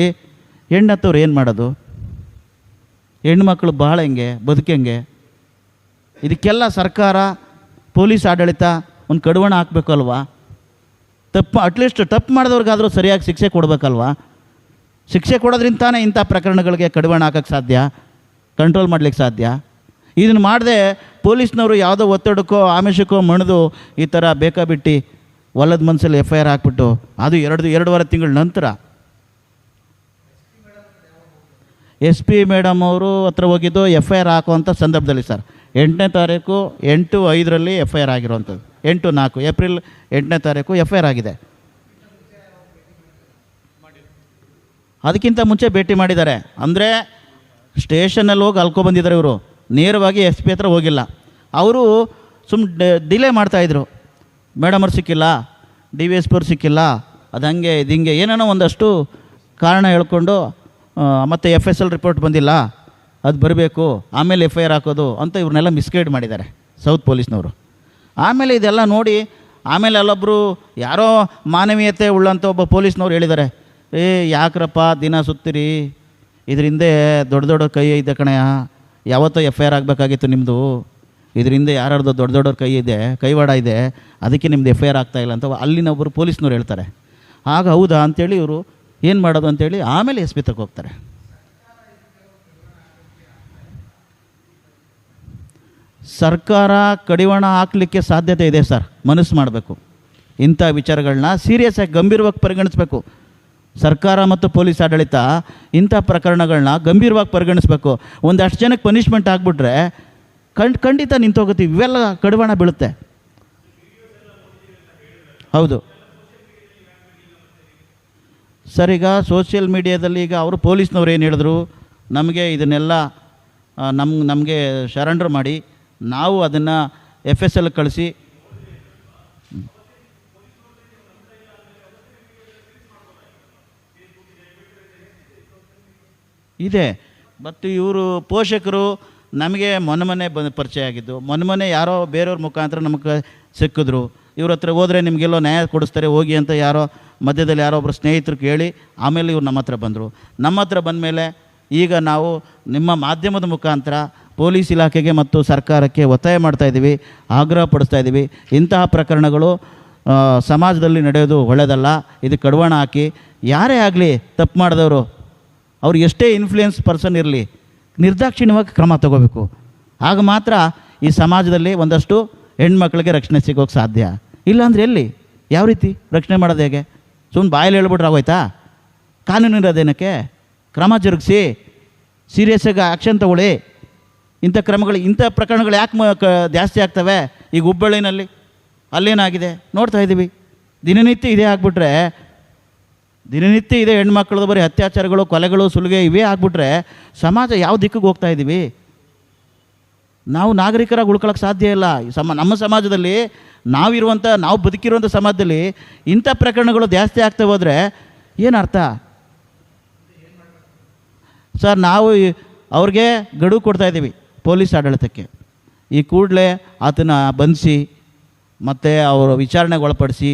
S3: ಹೆಣ್ಣತ್ತವ್ರು ಏನು ಮಾಡೋದು? ಹೆಣ್ಮಕ್ಳು ಬಹಳ ಹೆಂಗೆ ಬದುಕೆಂಗೆ ಇದಕ್ಕೆಲ್ಲ ಸರ್ಕಾರ, ಪೊಲೀಸ್ ಆಡಳಿತ ಒಂದು ಕಡುವಣ ಹಾಕಬೇಕಲ್ವಾ? ತಪ್ಪು ಅಟ್ಲೀಸ್ಟ್ ತಪ್ಪು ಮಾಡಿದವ್ರಿಗಾದರೂ ಸರಿಯಾಗಿ ಶಿಕ್ಷೆ ಕೊಡಬೇಕಲ್ವಾ? ಶಿಕ್ಷೆ ಕೊಡೋದ್ರಿಂದ ತಾನೇ ಇಂಥ ಪ್ರಕರಣಗಳಿಗೆ ಕಡಿವಾಣ ಹಾಕೋಕ್ಕೆ ಸಾಧ್ಯ? ಕಂಟ್ರೋಲ್ ಮಾಡ್ಲಿಕ್ಕೆ ಸಾಧ್ಯ? ಇದನ್ನು ಮಾಡದೆ ಪೊಲೀಸ್ನವರು ಯಾವುದೋ ಒತ್ತಡಕ್ಕೋ, ಆಮಿಷಕ್ಕೋ ಮಣಿದು ಈ ಥರ ಬೇಕಾಬಿಟ್ಟು ಹೊಲದ ಮನಸ್ಸಲ್ಲಿ ಎಫ್ ಐ ಆರ್ ಹಾಕ್ಬಿಟ್ಟು ಅದು ಎರಡು, ಎರಡೂವರೆ ತಿಂಗಳ ನಂತರ. ಎಸ್ ಪಿ ಮೇಡಮ್ ಅವರು ಹತ್ರ ಹೋಗಿದ್ದು ಎಫ್ ಐ ಆರ್ ಹಾಕುವಂಥ ಸಂದರ್ಭದಲ್ಲಿ ಸರ್. ಎಂಟನೇ ತಾರೀಕು ಎಂಟು ಐದರಲ್ಲಿ ಎಫ್ ಐ ಆರ್ ಆಗಿರುವಂಥದ್ದು. ಎಂಟು ನಾಲ್ಕು, ಏಪ್ರಿಲ್ ಎಂಟನೇ ತಾರೀಕು ಎಫ್ ಐ ಆರ್ ಆಗಿದೆ. ಅದಕ್ಕಿಂತ ಮುಂಚೆ ಭೇಟಿ ಮಾಡಿದ್ದಾರೆ. ಅಂದರೆ ಸ್ಟೇಷನಲ್ಲಿ ಹೋಗಿ ಅಲ್ಕೊ ಬಂದಿದ್ದಾರೆ ಇವರು. ನೇರವಾಗಿ ಎಸ್ ಪಿ ಹತ್ರ ಹೋಗಿಲ್ಲ. ಅವರು ಸುಮ್ ಡಿಲೇ ಮಾಡ್ತಾಯಿದ್ರು ಮೇಡಮ್ ಅವ್ರು ಸಿಕ್ಕಿಲ್ಲ, ಡಿ ವಿ ಎಸ್ ಪಿ ಅವ್ರು ಸಿಕ್ಕಿಲ್ಲ, ಅದು ಹಂಗೆ ಇದು ಹಿಂಗೆ ಏನೇನೋ ಒಂದಷ್ಟು ಕಾರಣ ಹೇಳ್ಕೊಂಡು ಮತ್ತೆ ಎಫ್ ಎಸ್ ಎಲ್ ರಿಪೋರ್ಟ್ ಬಂದಿಲ್ಲ. ಅದು ಬರಬೇಕು, ಆಮೇಲೆ ಎಫ್ ಐ ಆರ್ ಹಾಕೋದು ಅಂತ ಇವ್ರನ್ನೆಲ್ಲ ಮಿಸ್ಗೈಡ್ ಮಾಡಿದ್ದಾರೆ ಸೌತ್ ಪೊಲೀಸ್ನವರು. ಆಮೇಲೆ ಇದೆಲ್ಲ ನೋಡಿ ಆಮೇಲೆ ಅಲ್ಲೊಬ್ಬರು ಯಾರೋ ಮಾನವೀಯತೆ ಉಳ್ಳಂಥ ಒಬ್ಬ ಪೊಲೀಸ್ನವ್ರು ಹೇಳಿದ್ದಾರೆ. ಏ, ಯಾಕ್ರಪ್ಪ ದಿನ ಸುತ್ತಿರಿ? ಇದರಿಂದ ದೊಡ್ಡ ದೊಡ್ಡ ಕೈ ಇದೆ ಕಣಯ್ಯ. ಯಾವತ್ತೋ ಎಫ್ ಐ ಆರ್ ಆಗಬೇಕಾಗಿತ್ತು ನಿಮ್ಮದು ಇದರಿಂದ ಯಾರ್ಯಾರ್ದು ದೊಡ್ಡ ದೊಡ್ಡವ್ರ ಕೈ ಇದೆ, ಕೈವಾಡ ಇದೆ, ಅದಕ್ಕೆ ನಿಮ್ದು ಎಫ್ ಐ ಆರ್ ಆಗ್ತಾ ಇಲ್ಲ ಅಂತ ಅಲ್ಲಿನ ಒಬ್ಬರು ಪೊಲೀಸ್ನವ್ರು ಹೇಳ್ತಾರೆ. ಆಗ ಹೌದಾ ಅಂತೇಳಿ ಇವರು ಏನು ಮಾಡೋದು ಅಂತೇಳಿ ಆಮೇಲೆ ಎಸ್ ಪಿ ಹೋಗ್ತಾರೆ. ಸರ್ಕಾರ ಕಡಿವಾಣ ಹಾಕಲಿಕ್ಕೆ ಸಾಧ್ಯತೆ ಇದೆ ಸರ್. ಮನಸ್ಸು ಮಾಡಬೇಕು. ಇಂಥ ವಿಚಾರಗಳನ್ನ ಸೀರಿಯಸ್ ಆಗಿ ಗಂಭೀರವಾಗಿ ಪರಿಗಣಿಸಬೇಕು. ಸರ್ಕಾರ ಮತ್ತು ಪೊಲೀಸ್ ಆಡಳಿತ ಇಂಥ ಪ್ರಕರಣಗಳನ್ನ ಗಂಭೀರವಾಗಿ ಪರಿಗಣಿಸಬೇಕು. ಒಂದಷ್ಟು ಜನಕ್ಕೆ ಪನಿಷ್ಮೆಂಟ್ ಆಗಿಬಿಟ್ರೆ ಖಂಡ್, ಖಂಡಿತ ನಿಂತೋಗುತ್ತೆ. ಇವೆಲ್ಲ ಕಡಿವಾಣ ಬೀಳುತ್ತೆ. ಹೌದು. ಸರ್, ಈಗ ಸೋಷಿಯಲ್ ಮೀಡಿಯಾದಲ್ಲಿ ಈಗ ಅವರು ಪೊಲೀಸ್ನವ್ರು ಏನು ಹೇಳಿದ್ರು? ನಮಗೆ ಇದನ್ನೆಲ್ಲ ನಮ್ಮ ನಮಗೆ ಶರಣರು ಮಾಡಿ, ನಾವು ಅದನ್ನು ಎಫ್ ಎಸ್ ಎಲ್ ಕಳಿಸಿ ಇದೆ. ಮತ್ತು ಇವರು ಪೋಷಕರು ನಮಗೆ ಮೊನ್ನೆ ಮೊನ್ನೆ ಬಂದು ಪರಿಚಯ ಆಗಿದ್ದು, ಮೊನ್ನೆ ಮೊನ್ನೆ ಯಾರೋ ಬೇರೆಯವ್ರ ಮುಖಾಂತರ ನಮಗೆ ಸಿಕ್ಕಿದ್ರು. ಇವ್ರ ಹತ್ರ ಹೋದರೆ ನಿಮಗೆಲ್ಲೋ ನ್ಯಾಯ ಕೊಡಿಸ್ತಾರೆ, ಹೋಗಿ ಅಂತ ಯಾರೋ ಮಧ್ಯದಲ್ಲಿ ಯಾರೋ ಒಬ್ಬರು ಸ್ನೇಹಿತರು ಕೇಳಿ, ಆಮೇಲೆ ಇವ್ರು ನಮ್ಮ ಹತ್ರ ಬಂದರು. ನಮ್ಮ ಹತ್ರ ಬಂದಮೇಲೆ ಈಗ ನಾವು ನಿಮ್ಮ ಮಾಧ್ಯಮದ ಮುಖಾಂತರ ಪೊಲೀಸ್ ಇಲಾಖೆಗೆ ಮತ್ತು ಸರ್ಕಾರಕ್ಕೆ ಒತ್ತಾಯ ಮಾಡ್ತಾ ಇದ್ದೀವಿ, ಆಗ್ರಹ ಪಡಿಸ್ತಾ ಇದ್ದೀವಿ. ಇಂತಹ ಪ್ರಕರಣಗಳು ಸಮಾಜದಲ್ಲಿ ನಡೆಯೋದು ಒಳ್ಳೆಯದಲ್ಲ ಇದು ಕಡವಾಣ ಹಾಕಿ, ಯಾರೇ ಆಗಲಿ ತಪ್ಪು ಮಾಡಿದವರು ಅವ್ರು ಎಷ್ಟೇ ಇನ್ಫ್ಲೂಯೆನ್ಸ್ ಪರ್ಸನ್ ಇರಲಿ, ನಿರ್ದಾಕ್ಷಿಣ್ಯವಾಗಿ ಕ್ರಮ ತಗೋಬೇಕು. ಆಗ ಮಾತ್ರ ಈ ಸಮಾಜದಲ್ಲಿ ಒಂದಷ್ಟು ಹೆಣ್ಮಕ್ಳಿಗೆ ರಕ್ಷಣೆ ಸಿಗೋಕ್ಕೆ ಸಾಧ್ಯ. ಇಲ್ಲಾಂದ್ರೆ ಎಲ್ಲಿ? ಯಾವ ರೀತಿ? ರಕ್ಷಣೆ ಮಾಡೋದು ಹೇಗೆ? ಸುಮ್ಮನೆ ಬಾಯಲ್ಲಿ ಹೇಳ್ಬಿಟ್ರೆ ಆಗೋಯ್ತಾ? ಕಾನೂನು ಇರೋದೇನಕ್ಕೆ ಕ್ರಮ ಜರುಗಿಸಿ ಸೀರಿಯಸ್ಸಾಗಿ ಆ್ಯಕ್ಷನ್ ತಗೊಳ್ಳಿ. ಇಂಥ ಕ್ರಮಗಳು, ಇಂಥ ಪ್ರಕರಣಗಳು ಯಾಕೆ ಜಾಸ್ತಿ ಆಗ್ತವೆ? ಈಗ ಹುಬ್ಬಳ್ಳಿನಲ್ಲಿ ಅಲ್ಲೇನಾಗಿದೆ? ನೋಡ್ತಾ ಇದ್ದೀವಿ ದಿನನಿತ್ಯ ಇದೇ ಆಗಿಬಿಟ್ರೆ ದಿನನಿತ್ಯ ಇದೆ ಹೆಣ್ಮಕ್ಳದ್ದು ಬರೀ ಅತ್ಯಾಚಾರಗಳು, ಕೊಲೆಗಳು, ಸುಲಿಗೆ ಇವೇ ಆಗ್ಬಿಟ್ರೆ ಸಮಾಜ ಯಾವ ದಿಕ್ಕಿಗೆ ಹೋಗ್ತಾ ಇದ್ದೀವಿ ನಾವು ನಾಗರಿಕರಾಗಿ ಉಳ್ಕೊಳ್ಳೋಕೆ ಸಾಧ್ಯ ಇಲ್ಲ. ಸಮ, ನಮ್ಮ ಸಮಾಜದಲ್ಲಿ ನಾವಿರುವಂಥ, ನಾವು ಬದುಕಿರುವಂಥ ಸಮಾಜದಲ್ಲಿ ಇಂಥ ಪ್ರಕರಣಗಳು ಜಾಸ್ತಿ ಆಗ್ತಾ ಹೋದರೆ ಏನು ಅರ್ಥ? ಸರ್, ನಾವು ಅವ್ರಿಗೆ ಗಡುವು ಕೊಡ್ತಾ ಇದ್ದೀವಿ ಪೊಲೀಸ್ ಆಡಳಿತಕ್ಕೆ. ಈ ಕೂಡಲೇ ಆತನ ಬಂಧಿಸಿ ಮತ್ತು ಅವರ ವಿಚಾರಣೆಗೆ ಒಳಪಡಿಸಿ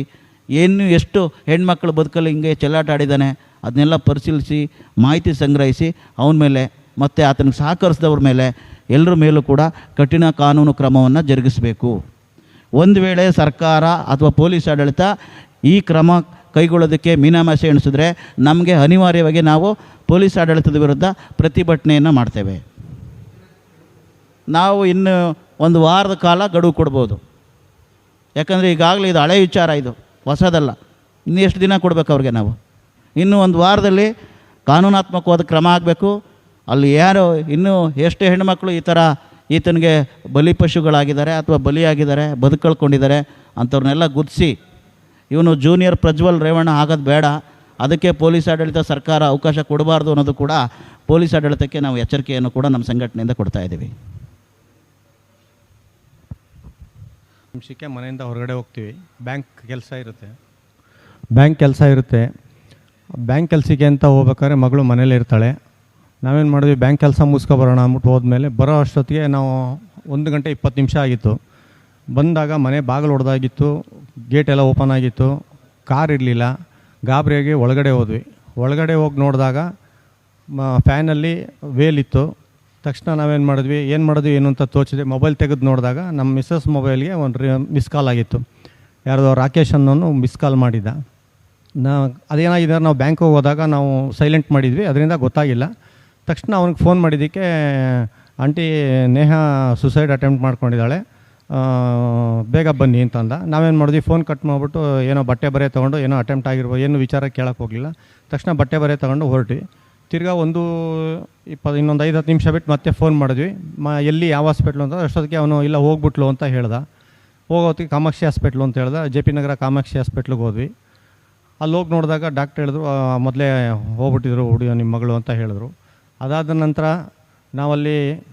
S3: ಏನು ಎಷ್ಟು ಹೆಣ್ಮಕ್ಳು ಬದುಕಲ್ಲಿ ಹಿಂಗೆ ಚೆಲ್ಲಾಟ ಆಡಿದ್ದಾನೆ, ಅದನ್ನೆಲ್ಲ ಪರಿಶೀಲಿಸಿ, ಮಾಹಿತಿ ಸಂಗ್ರಹಿಸಿ, ಅವನ ಮೇಲೆ ಮತ್ತು ಆತನಿಗೆ ಸಹಕರಿಸಿದವ್ರ ಮೇಲೆ ಎಲ್ಲರ ಮೇಲೂ ಕೂಡ ಕಠಿಣ ಕಾನೂನು ಕ್ರಮವನ್ನು ಜರುಗಿಸಬೇಕು. ಒಂದು ವೇಳೆ ಸರ್ಕಾರ ಅಥವಾ ಪೊಲೀಸ್ ಆಡಳಿತ ಈ ಕ್ರಮ ಕೈಗೊಳ್ಳೋದಕ್ಕೆ ಮೀನಾಮಾಸೆ ಎಣಿಸಿದ್ರೆ ನಮಗೆ ಅನಿವಾರ್ಯವಾಗಿ ನಾವು ಪೊಲೀಸ್ ಆಡಳಿತದ ವಿರುದ್ಧ ಪ್ರತಿಭಟನೆಯನ್ನು ಮಾಡ್ತೇವೆ. ನಾವು ಇನ್ನು ಒಂದು ವಾರದ ಕಾಲ ಗಡುವು ಕೊಡ್ಬೋದು. ಯಾಕಂದರೆ ಈಗಾಗಲೇ ಇದು ಹಳೆ ವಿಚಾರ ಇದು. ಹೊಸದಲ್ಲ. ಇನ್ನು ಎಷ್ಟು ದಿನ ಕೊಡಬೇಕು ಅವ್ರಿಗೆ ನಾವು? ಇನ್ನು ಒಂದು ವಾರದಲ್ಲಿ ಕಾನೂನಾತ್ಮಕವಾದ ಕ್ರಮ ಆಗಬೇಕು. ಅಲ್ಲಿ ಯಾರು ಇನ್ನೂ ಎಷ್ಟು ಹೆಣ್ಣುಮಕ್ಕಳು ಈ ಥರ ಈತನಿಗೆ ಬಲಿ ಪಶುಗಳಾಗಿದ್ದಾರೆ ಅಥವಾ ಬಲಿಯಾಗಿದ್ದಾರೆ, ಬದುಕಳ್ಕೊಂಡಿದ್ದಾರೆ ಅಂಥವ್ರನ್ನೆಲ್ಲ ಗುದ್ದಿಸಿ ಇವನು ಜೂನಿಯರ್ ಪ್ರಜ್ವಲ್ ರೇವಣ್ಣ ಆಗೋದು ಬೇಡ. ಅದಕ್ಕೆ ಪೊಲೀಸ್ ಆಡಳಿತ ಸರ್ಕಾರ ಅವಕಾಶ ಕೊಡಬಾರ್ದು ಅನ್ನೋದು ಕೂಡ ಪೊಲೀಸ್ ಆಡಳಿತಕ್ಕೆ ನಾವು ಎಚ್ಚರಿಕೆಯನ್ನು ಕೂಡ ನಮ್ಮ ಸಂಘಟನೆಯಿಂದ ಕೊಡ್ತಾ ಇದ್ದೀವಿ.
S4: ನಿಮಿಷಕ್ಕೆ ಮನೆಯಿಂದ ಹೊರಗಡೆ ಹೋಗ್ತೀವಿ. ಬ್ಯಾಂಕ್ ಕೆಲಸ ಇರುತ್ತೆ. ಬ್ಯಾಂಕ್ ಕೆಲಸ ಇರುತ್ತೆ. ಬ್ಯಾಂಕ್ ಕೆಲಸಕ್ಕೆ ಅಂತ ಹೋಗ್ಬೇಕಾದ್ರೆ ಮಗಳು ಮನೇಲಿ ಇರ್ತಾಳೆ. ನಾವೇನು ಮಾಡಿದ್ವಿ? ಬ್ಯಾಂಕ್ ಕೆಲಸ ಮುಗಿಸ್ಕೊಬರೋಣ ಅಂದ್ಬಿಟ್ಟು ಹೋದ್ಮೇಲೆ ಬರೋ ಅಷ್ಟೊತ್ತಿಗೆ ನಾವು ಒಂದು ಗಂಟೆ ಇಪ್ಪತ್ತು ನಿಮಿಷ ಆಗಿತ್ತು. ಬಂದಾಗ ಮನೆ ಬಾಗಿಲು ಹೊಡೆದಾಗಿತ್ತು ಗೇಟ್ ಎಲ್ಲ ಓಪನ್ ಆಗಿತ್ತು. ಕಾರ್ ಇರಲಿಲ್ಲ. ಗಾಬರಿಯಾಗಿ ಒಳಗಡೆ ಹೋದ್ವಿ. ಒಳಗಡೆ ಹೋಗಿ ನೋಡಿದಾಗ ಫ್ಯಾನಲ್ಲಿ ವೇಲಿತ್ತು ತಕ್ಷಣ ನಾವೇನು ಮಾಡಿದ್ವಿ, ಏನು ಮಾಡಿದ್ವಿ, ಏನು ಅಂತ ತೋಚಿದೆ ಮೊಬೈಲ್ ತೆಗೆದು ನೋಡಿದಾಗ ನಮ್ಮ ಮಿಸ್ಸಸ್ ಮೊಬೈಲ್ಗೆ ಒಂದು ಮಿಸ್ ಕಾಲ್ ಆಗಿತ್ತು. ಯಾರ್ದೋ ರಾಕೇಶ್ ಅನ್ನೋನು ಮಿಸ್ ಕಾಲ್ ಮಾಡಿದ್ದ. ನಾ, ಅದೇನಾಗಿದೆ ನಾವು ಬ್ಯಾಂಕಿಗೆ ಹೋದಾಗ ನಾವು ಸೈಲೆಂಟ್ ಮಾಡಿದ್ವಿ, ಅದರಿಂದ ಗೊತ್ತಾಗಿಲ್ಲ. ತಕ್ಷಣ ಅವ್ನಿಗೆ ಫೋನ್ ಮಾಡಿದ್ದಕ್ಕೆ, ಆಂಟಿ, ನೇಹ ಸುಸೈಡ್ ಅಟೆಂಪ್ಟ್ ಮಾಡ್ಕೊಂಡಿದ್ದಾಳೆ. ಬೇಗ ಬನ್ನಿ ಅಂತಂದ. ನಾವೇನು ಮಾಡಿದ್ವಿ, ಫೋನ್ ಕಟ್ ಮಾಡಿಬಿಟ್ಟು ಏನೋ ಬಟ್ಟೆ ಬರೆ ತೊಗೊಂಡು ಏನೋ ಅಟೆಂಪ್ಟ್ ಆಗಿರ್ಬೋದು ಏನು ವಿಚಾರ ಕೇಳೋಕ್ಕೆ ಹೋಗಲಿಲ್ಲ. ತಕ್ಷಣ ಬಟ್ಟೆ ಬರೆ ತೊಗೊಂಡು ಹೊರಟ್ವಿ. ತಿರ್ಗಾ ಒಂದು ಇಪ್ಪತ್ತು, ಇನ್ನೊಂದು ಐದು, ಹತ್ತು ನಿಮಿಷ ಬಿಟ್ಟು ಮತ್ತೆ ಫೋನ್ ಮಾಡಿದ್ವಿ. ಮ, ಎಲ್ಲಿ ಯಾವ ಹಾಸ್ಪಿಟ್ಲು ಅಂತ, ಅಷ್ಟೊತ್ತಿಗೆ ಅವನು ಇಲ್ಲ ಹೋಗ್ಬಿಟ್ಲು ಅಂತ ಹೇಳ್ದ. ಹೋಗೋತ್ತಿಗೆ ಕಾಮಾಕ್ಷಿ ಹಾಸ್ಪಿಟ್ಲು ಅಂತ ಹೇಳ್ದ. ಜೆ ಪಿ ನಗರ ಕಾಮಾಕ್ಷಿ ಹಾಸ್ಪಿಟ್ಲಿಗೆ ಹೋದ್ವಿ. ಅಲ್ಲಿ ಹೋಗಿ ನೋಡಿದಾಗ ಡಾಕ್ಟ್ರ್ ಹೇಳಿದ್ರು ಮೊದಲೇ ಹೋಗ್ಬಿಟ್ಟಿದ್ರು, ಹುಡುಗ ನಿಮ್ಮ ಮಗಳು ಅಂತ ಹೇಳಿದ್ರು. ಅದಾದ ನಂತರ ನಾವಲ್ಲಿ